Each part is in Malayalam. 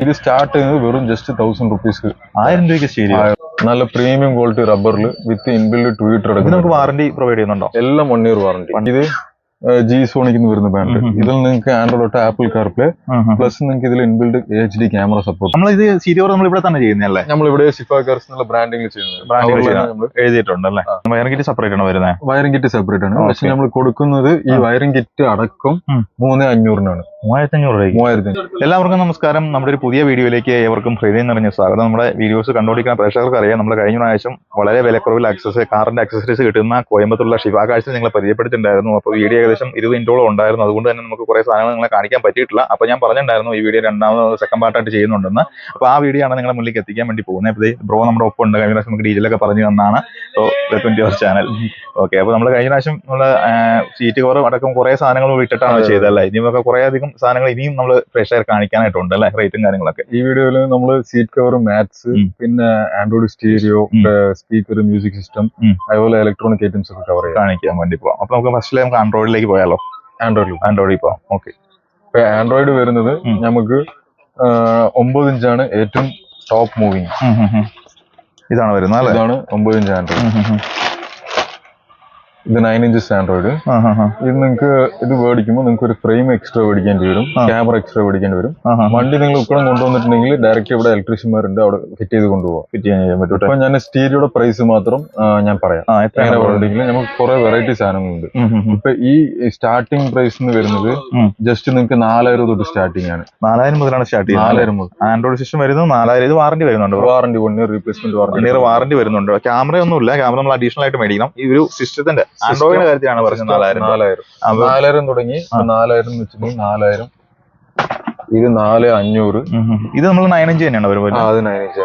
ഇത് സ്റ്റാർട്ട് ചെയ്യുന്നത് വെറും ജസ്റ്റ് തൗസൻഡ് റുപ്പീസ് ആയിരം രൂപയ്ക്ക് ശരി നല്ല പ്രീമിയം ക്വാളിറ്റി റബ്ബറിൽ വിത്ത് ഇൻബിൽഡ് ട്വീറ്റർ നമുക്ക് വാറന്റി പ്രൊവൈഡ് ചെയ്യുന്നുണ്ടോ? എല്ലാം വൺ ഇയർ വാറണ്ടി ഇത് ജി സോണിക്ക് വരുന്ന ബാൻഡ്. ഇതിൽ നിങ്ങൾക്ക് ആൻഡ്രോയിഡ് തൊട്ട് ആപ്പിൾ കാർപ്ലേ പ്ലസ് നിങ്ങൾക്ക് ഇതിൽ inbuilt H D camera support നമ്മൾ ഇത് സ്റ്റീരിയോ നമ്മൾ ഇവിടെ തന്നെ ചെയ്യുന്നല്ലേ നമ്മൾ ഇവിടെ സിഫാ കാർസ് എന്നുള്ള ബ്രാൻഡിംഗ് ചെയ്യുന്നത്. എഴുതിയിട്ടുണ്ട് അല്ലേ? വയറിംഗ് കിറ്റ് സെപ്പറേറ്റ് ആണ് വരുന്നത് വയറിംഗ് കിറ്റ് സെപ്പറേറ്റ് ആണ്. പക്ഷെ നമ്മൾ കൊടുക്കുന്നത് ഈ വയറിംഗ് കിറ്റ് അടക്കം. മൂന്ന് അഞ്ഞൂറിനാണ്. മൂവായിരത്തി അഞ്ഞൂറ്. രൂപ മൂവായിരത്തി എല്ലാവർക്കും നമസ്കാരം. നമ്മുടെ ഒരു പുതിയ വീഡിയോയിലേക്ക് ഏവർക്കും ഹൃദയം നിറഞ്ഞ സ്വാഗതം. നമ്മുടെ വീഡിയോസ് കണ്ടുപിടിക്കുന്ന പ്രേക്ഷകർക്ക് അറിയാം. നമ്മൾ കഴിഞ്ഞ പ്രാവശ്യം വളരെ വിലക്കുറവിൽ ആക്സസ് കാറിന്റെ ആക്സസറീസ് കിട്ടുന്ന കോയമ്പത്തുള്ള ശിവാകാഴ്ച നിങ്ങളെ പരിചയപ്പെടുത്തിയിട്ടുണ്ടായിരുന്നു. അപ്പോൾ വീഡിയോ ഏകദേശം ഇരുപത് മിനിറ്റോളം ഉണ്ടായിരുന്നു. അതുകൊണ്ട് തന്നെ നമുക്ക് കുറേ സാധനങ്ങൾ നിങ്ങളെ കാണിക്കാൻ പറ്റിയിട്ടില്ല. അപ്പോൾ ഞാൻ പറഞ്ഞിട്ടുണ്ടായിരുന്നു ഈ വീഡിയോ രണ്ടാമത് സെക്കൻഡ് പാർട്ടായിട്ട് ചെയ്യുന്നുണ്ടെന്ന്. അപ്പോൾ ആ വീഡിയോ ആണ് നിങ്ങളെ മുന്നിലേക്ക് എത്തിക്കാൻ വേണ്ടി പോകുന്നത്. ബ്രോ നമ്മുടെ ഒപ്പം ഉണ്ട് കഴിഞ്ഞ പ്രാവശ്യം നമുക്ക് ഡീറ്റെയിലൊക്കെ പറഞ്ഞു തന്നാണ്. So welcome to our channel okay അപ്പൊ നമ്മൾ കഴിഞ്ഞ പ്രാവശ്യം നമ്മൾ സീറ്റ് കവറും അടക്കം കുറെ സാധനങ്ങൾ വിട്ടിട്ടാണ് ചെയ്തല്ലേ ഇനിയൊക്കെ കുറെ അധികം സാധനങ്ങൾ ഇനിയും നമ്മൾ പ്രേക്ഷകർ കാണിക്കാനായിട്ടുണ്ട് അല്ലെ? റേറ്റും കാര്യങ്ങളൊക്കെ. ഈ വീഡിയോയിൽ നമ്മൾ സീറ്റ് കവർ മാറ്റ്സ് പിന്നെ Android stereo speaker music system അതുപോലെ ഇലക്ട്രോണിക് ഐറ്റംസ് ഒക്കെ കവർ കാണിക്കാൻ വേണ്ടി പോവാം. അപ്പൊ നമുക്ക് ഫസ്റ്റിലെ നമുക്ക് ആൻഡ്രോയിഡിലേക്ക് പോയാലോ? ആൻഡ്രോയിഡിൽ ആൻഡ്രോയിഡിൽ പോവാം. ഓക്കെ ഇപ്പൊ ആൻഡ്രോയിഡ് വരുന്നത് നമുക്ക് ഒമ്പത് ഇഞ്ചാണ് ഏറ്റവും ടോപ്പ് മൂവിങ് ഇതാണ് വരുന്നത് അല്ലേ ഇതാണ് ഒമ്പത് ഇഞ്ച്. ഇത് നയൻ ഇഞ്ചസ് ആൻഡ്രോയിഡ്. ഇത് നിങ്ങൾക്ക് ഇത് മേടിക്കുമ്പോൾ നിങ്ങൾക്ക് ഒരു ഫ്രെയിം എക്സ്ട്രാ മേടിക്കേണ്ടി വരും ക്യാമറ എക്സ്ട്രാ മേടിക്കേണ്ടി വരും. വണ്ടി നിങ്ങൾ ഇപ്പോഴും കൊണ്ടുവന്നിട്ടുണ്ടെങ്കിൽ ഡയറക്റ്റ് ഇവിടെ ഇലക്ട്രീഷ്യന്മാരുണ്ട് അവിടെ ഫിറ്റ് ചെയ്ത് കൊണ്ടുപോകാം ഫിറ്റ് ചെയ്യാൻ ചെയ്യാൻ പറ്റും ഇപ്പൊ ഞാൻ സ്റ്റീരിയോയുടെ പ്രൈസ് മാത്രം ഞാൻ പറയാം. എങ്ങനെ പറഞ്ഞിട്ടുണ്ടെങ്കിൽ നമുക്ക് കുറെ വെറൈറ്റി സാധനങ്ങളുണ്ട്. ഇപ്പൊ ഈ സ്റ്റാർട്ടിംഗ് പ്രൈസ് എന്ന് വരുന്നത് ജസ്റ്റ് നിങ്ങൾക്ക് നാലായിരം തൊട്ട് സ്റ്റാർട്ടിംഗ് ആണ്. നാലായിരം മുതലാണ് സ്റ്റാർട്ട് ചെയ്യുന്നത്. നാലായിരം മുതൽ. ആൻഡ്രോയിഡ് സിസ്റ്റം വരുന്നത് നാലായിരം ഇത് വാറന്റി വരുന്നുണ്ട് warranty one year replacement warranty warranty വരുന്നുണ്ട്. ക്യാമറ ഒന്നും ഇല്ല ക്യാമറ നമ്മൾ അഡീഷണൽ ആയിട്ട് മേടിക്കണം. ഈ ഒരു സിസ്റ്റത്തിന്റെ ആൻഡ്രോയിഡിന്റെ കാര്യത്തിലാണ് പറഞ്ഞത് നാലായിരം നാലായിരം. നാലായിരം തുടങ്ങി നാലായിരം വെച്ചിട്ടുണ്ടെങ്കിൽ നാലായിരം. ഇത് നാല് അഞ്ഞൂറ്. ഇത് നമ്മൾ നയൻ ഇഞ്ച് തന്നെയാണ് വരുന്നത്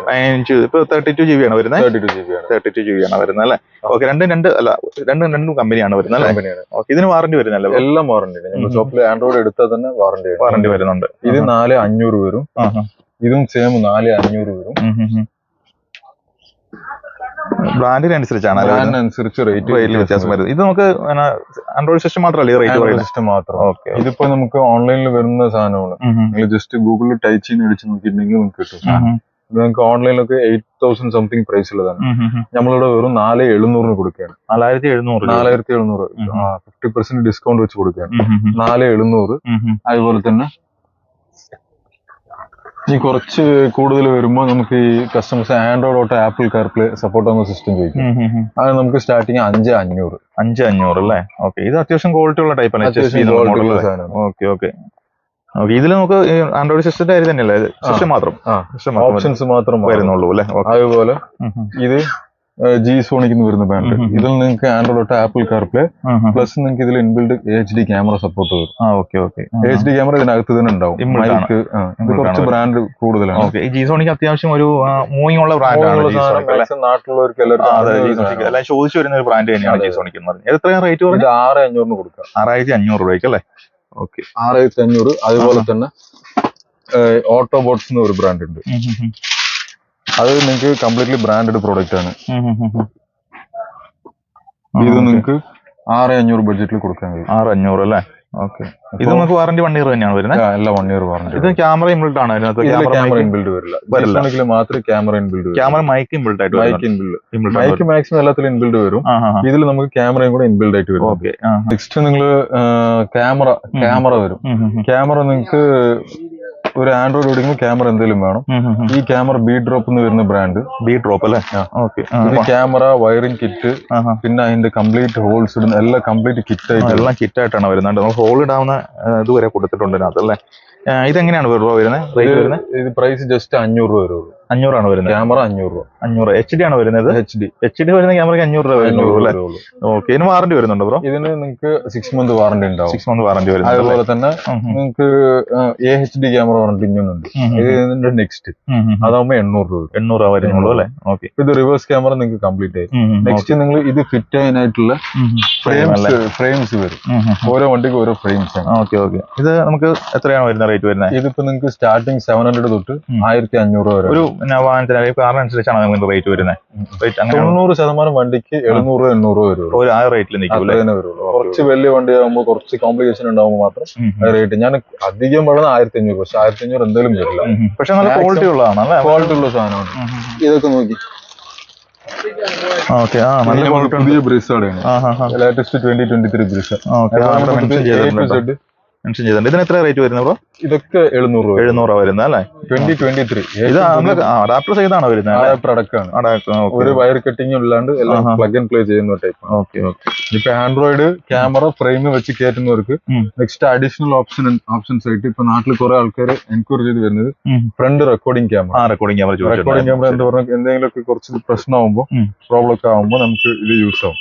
നയൻ ഇഞ്ച് ഇപ്പൊ തേർട്ടി ടു ജി ബി ആണ് വരുന്നത് തേർട്ടി ടു ജി ബി ആണ് തേർട്ടി ടു ജി ബി ആണ് വരുന്നത് അല്ലേ? ഓക്കെ രണ്ടും രണ്ട് അല്ല രണ്ടും രണ്ടും കമ്പനിയാണ് വരുന്നത് കമ്പനിയാണ് ഓക്കെ ഇതിന് വാറണ്ടി വരുന്നല്ലേ എല്ലാം വാറണ്ടി ഷോപ്പിൽ ആൻഡ്രോയിഡ് എടുത്താൽ തന്നെ വാറണ്ടി വാറന്റി വരുന്നുണ്ട്. ഇത് നാല് അഞ്ഞൂറ് വരും. ഇതും സെയിം നാല് അഞ്ഞൂറ് വരും. ബ്രാൻഡിനനുസരിച്ചാണ് ബ്രാൻഡിനനുസരിച്ച് റേറ്റ് റേറ്റിൽ വ്യത്യാസം വരുന്നത്. ഇത് നമുക്ക് ആൻഡ്രോയിഡ് സിസ്റ്റം മാത്രമല്ല റേറ്റ് പറയുന്നത്. സിസ്റ്റം മാത്രം. ഓക്കെ ഇതിപ്പോ നമുക്ക് ഓൺലൈനിൽ വരുന്ന സാധനമാണ്. നിങ്ങൾ ജസ്റ്റ് ഗൂഗിളിൽ ടൈപ്പ് ചെയ്ത് അടിച്ച് നോക്കിയിട്ടുണ്ടെങ്കിൽ നമുക്ക് കിട്ടും. നിങ്ങൾക്ക് ഓൺലൈനിലൊക്കെ എയ്റ്റ് തൗസൻഡ് സംതിങ് പ്രൈസ് ഉള്ളതാണ്. നമ്മളിവിടെ വെറും നാല് എഴുന്നൂറിന് കൊടുക്കുകയാണ്. നാലായിരത്തി എഴുന്നൂറ്. നാലായിരത്തി എഴുന്നൂറ്. ഫിഫ്റ്റി പെർസെന്റ് ഡിസ്കൗണ്ട് വെച്ച് കൊടുക്കുകയാണ്. നാല് എഴുന്നൂറ്. അതുപോലെ തന്നെ ഈ കുറച്ച് കൂടുതൽ വരുമ്പോൾ നമുക്ക് ഈ customers Android auto Apple CarPlay support ആവുന്ന സിസ്റ്റം ചോദിക്കും. അത് നമുക്ക് സ്റ്റാർട്ടിങ് അഞ്ച് അഞ്ഞൂറ്. അഞ്ച് അഞ്ഞൂറ് അല്ലേ? ഓക്കെ ഇത് അത്യാവശ്യം ക്വാളിറ്റി ഉള്ള ടൈപ്പ് സാധനമാണ്. ഓക്കെ ഓക്കെ ഇതിൽ നമുക്ക് ആൻഡ്രോയിഡ് സിസ്റ്റത്തിന്റെ കാര്യം തന്നെയല്ലേ? സിസ്റ്റം മാത്രം. ഓപ്ഷൻസ് മാത്രം വരുന്നുള്ളൂ അല്ലേ? അതുപോലെ ഇത് ജി സോണിക്ക് വരുന്ന ബാൻഡ്. ഇതിൽ നിങ്ങൾക്ക് ആൻഡ്രോയിഡ് തൊട്ട് ആപ്പിൾ കാർപ്ലേ പ്ലസ് നിങ്ങൾക്ക് ഇതിൽ inbuilt H D camera support വരും. ആ okay okay H D camera ഇതിനകത്ത് തന്നെ ഉണ്ടാവും. മൈക്ക് ഇത് കുറച്ച് ബ്രാൻഡ് കൂടുതലാണ്. ജി സോണിക്ക് അത്യാവശ്യം ഒരു മൂവിംഗ് ഉള്ള ബ്രാൻഡാണ് നാട്ടിലുള്ളവർക്ക് എല്ലാവർക്കും ചോദിച്ചു വരുന്ന ഒരു ബ്രാൻഡ് തന്നെയാണ് ജി സോണിക്ക് എന്ന് പറഞ്ഞാൽ എത്രയാണ് റേറ്റ് പറഞ്ഞത്? ആറ് അഞ്ഞൂറിന് കൊടുക്കുക ആറായിരത്തി അഞ്ഞൂറ് രൂപയ്ക്ക് അല്ലേ? ഓക്കെ ആറായിരത്തി അഞ്ഞൂറ് അതുപോലെ തന്നെ ഓട്ടോ ബോട്ട്സ് എന്ന് ഒരു ബ്രാൻഡ് ഉണ്ട്. അത് നിങ്ങൾക്ക് കംപ്ലീറ്റ്ലി ബ്രാൻഡഡ് പ്രോഡക്റ്റ് ആണ്. ഇത് നിങ്ങൾക്ക് ആറ് അഞ്ഞൂറ് ബഡ്ജറ്റിൽ കൊടുക്കാൻ കഴിയും. ആറ് അഞ്ഞൂറ് അല്ലേ? ഓക്കെ. ഇത് നമുക്ക് വാറന്റി വൺ ഇയർ തന്നെയാണ് വരുന്നത്? ആ, എല്ലാം വൺ ഇയർ വാറണ്ടി ഇത് ക്യാമറ ഇൻബിൾട്ട് ആണ്. അതിനകത്ത് ക്യാമറ ഇൻബിൽഡ് വരില്ല. വരില്ല. മാത്രമേ camera inbuilt camera mic inbuilt ആയിട്ട് മൈക്ക് ഇൻബിൽഡ് മൈക്ക് മാക്സിമം എല്ലാത്തിലും ഇൻബിൽഡ് വരും. ഇതിൽ നമുക്ക് ക്യാമറയും കൂടെ ഇൻബിൽഡ് ആയിട്ട് വരും ഓക്കെ നെക്സ്റ്റ് നിങ്ങൾ ക്യാമറ ക്യാമറ വരും. ക്യാമറ നിങ്ങൾക്ക് ഒരു ആൻഡ്രോയിഡ് ഓടിക്കുമ്പോൾ ക്യാമറ എന്തെങ്കിലും വേണം. ഈ ക്യാമറ ബി ഡ്രോപ്പ് എന്ന് വരുന്ന ബ്രാൻഡ് ബി ഡ്രോപ്പ് അല്ലേ. ഓക്കെ. ക്യാമറ വയറിംഗ് കിറ്റ് പിന്നെ അതിന്റെ കംപ്ലീറ്റ് ഹോൾസ് ഇടുന്ന എല്ലാം കംപ്ലീറ്റ് കിറ്റ് ആയിട്ട്. എല്ലാം കിറ്റ് ആയിട്ടാണ് വരുന്നത്. നമ്മൾ ഹോൾ ഇടാവുന്ന ഇതുവരെ ഇത് കൊടുത്തിട്ടുണ്ട് അതല്ലേ അല്ലേ? ഇതെങ്ങനെയാണ് വരുന്നത്? റേറ്റ് വരുന്നത്? ഇത് പ്രൈസ് ജസ്റ്റ് അഞ്ഞൂറ് രൂപ വരുള്ളൂ. അഞ്ഞൂറാണ് വരുന്നത്. ക്യാമറ അഞ്ഞൂറ് രൂപ. അഞ്ഞൂറ്. എച്ച് ഡി ആണ് വരുന്നത്? എച്ച് ഡി എച്ച് ഡി വരുന്ന ക്യാമറയ്ക്ക് അഞ്ഞൂറ് രൂപ വരുന്നുള്ളൂ ഓക്കെ ഇതിന് വാറന്റി വരുന്നുണ്ട് ബ്രോ ഇതിന് നിങ്ങൾക്ക് സിക്സ് മന്ത് വാറണ്ടി ഉണ്ടാവും. സിക്സ് മന്ത് വാറന്റി വരും അതുപോലെ തന്നെ. നിങ്ങൾക്ക് A H D camera warranty ഇങ്ങനെയുണ്ട്. ഇത് ഇതിന്റെ നെക്സ്റ്റ്. അതാവുമ്പോൾ എണ്ണൂറ് രൂപ എണ്ണൂറ് രൂപ വരുന്നുള്ളൂ അല്ലേ? ഓക്കെ ഇത് റിവേഴ്സ് ക്യാമറ നിങ്ങൾക്ക് കംപ്ലീറ്റ് ആയി. നെക്സ്റ്റ് നിങ്ങൾ ഇത് ഫിറ്റ് ചെയ്യാനായിട്ടുള്ള ഫ്രെയിംസ് ഫ്രെയിംസ് വരും. ഓരോ വണ്ടിക്ക് ഓരോ ഫ്രെയിംസ് ആണ്. ഓക്കെ ഓക്കെ ഇത് നമുക്ക് എത്രയാണ് വരുന്ന റേറ്റ് വരുന്നത്? ഇതിപ്പോ നിങ്ങൾക്ക് സ്റ്റാർട്ടിങ് സെവൻ ഹൺഡ്രഡ് തൊട്ട്. ആയിരത്തി അഞ്ഞൂറ് വരെ ഒരു പിന്നെ വാഹനത്തിന് കാറിനനുസരിച്ചാണ് നമുക്ക് റേറ്റ് വരുന്നത് തൊണ്ണൂറ് ശതമാനം വണ്ടിക്ക് എഴുന്നൂറ് എണ്ണൂറ് രൂപ ഒരു ആ റേറ്റിൽ നിൽക്കും കുറച്ച് വലിയ വണ്ടി ആകുമ്പോൾ കുറച്ച് കോംപ്ലിക്കേഷൻ ഉണ്ടാകുമ്പോൾ മാത്രം റേറ്റ് ഞാൻ അധികം പറയുന്നത് ആയിരത്തി അഞ്ഞൂറ് പക്ഷെ ആയിരത്തി അഞ്ഞൂറ് എന്തായാലും വരില്ല. പക്ഷെ നല്ല ക്വാളിറ്റി ഉള്ളതാണ് അല്ലേ? ക്വാളിറ്റി ഉള്ള സാധനമാണ്. ഇതൊക്കെ നോക്കി. ഓക്കെ ആ നല്ല പുതിയ ഹാ ലേറ്റസ്റ്റ് ട്വന്റി ട്വന്റി ത്രീ ബ്രിസ്. മെൻഷൻ ചെയ്തിട്ടുണ്ട്. ഇതിന് എത്ര റേറ്റ് വരുന്നത് ബ്രോ ഇതൊക്കെ എഴുന്നൂറ് രൂപ എഴുന്നൂറ് രൂപ വരുന്നത് അല്ലേ? ട്വന്റി ട്വന്റി ത്രീ ഇത് അഡാപ്റ്റർ ചെയ്താണോ വരുന്നത്? പ്രൊഡക്റ്റ് ആണ്. ഒരു വയർ കട്ടിങ് ഇല്ലാണ്ട് എല്ലാം പ്ലഗ് ആൻഡ് പ്ലേ ചെയ്യുന്ന ടൈപ്പ് ഓക്കെ ഓക്കെ ഇപ്പൊ ആൻഡ്രോയിഡ് ക്യാമറ ഫ്രെയിം വെച്ച് കയറ്റുന്നവർക്ക് നെക്സ്റ്റ് അഡീഷണൽ ഓപ്ഷൻ ഓപ്ഷൻസ് ആയിട്ട് ഇപ്പൊ നാട്ടിൽ കുറെ ആൾക്കാർ എൻക്വയറി ചെയ്ത് വരുന്നത് ഫ്രണ്ട് റെക്കോർഡിംഗ് ക്യാമറ ആ റെക്കോർഡിംഗ് ക്യാമറ റെക്കോർഡിംഗ് ക്യാമറ എന്ന് പറഞ്ഞാൽ എന്തെങ്കിലുമൊക്കെ കുറച്ച് പ്രശ്നമാകുമ്പോൾ ആവുമ്പോൾ പ്രോബ്ലം ഒക്കെ ആകുമ്പോൾ നമുക്ക് ഇത് യൂസ് ആവും.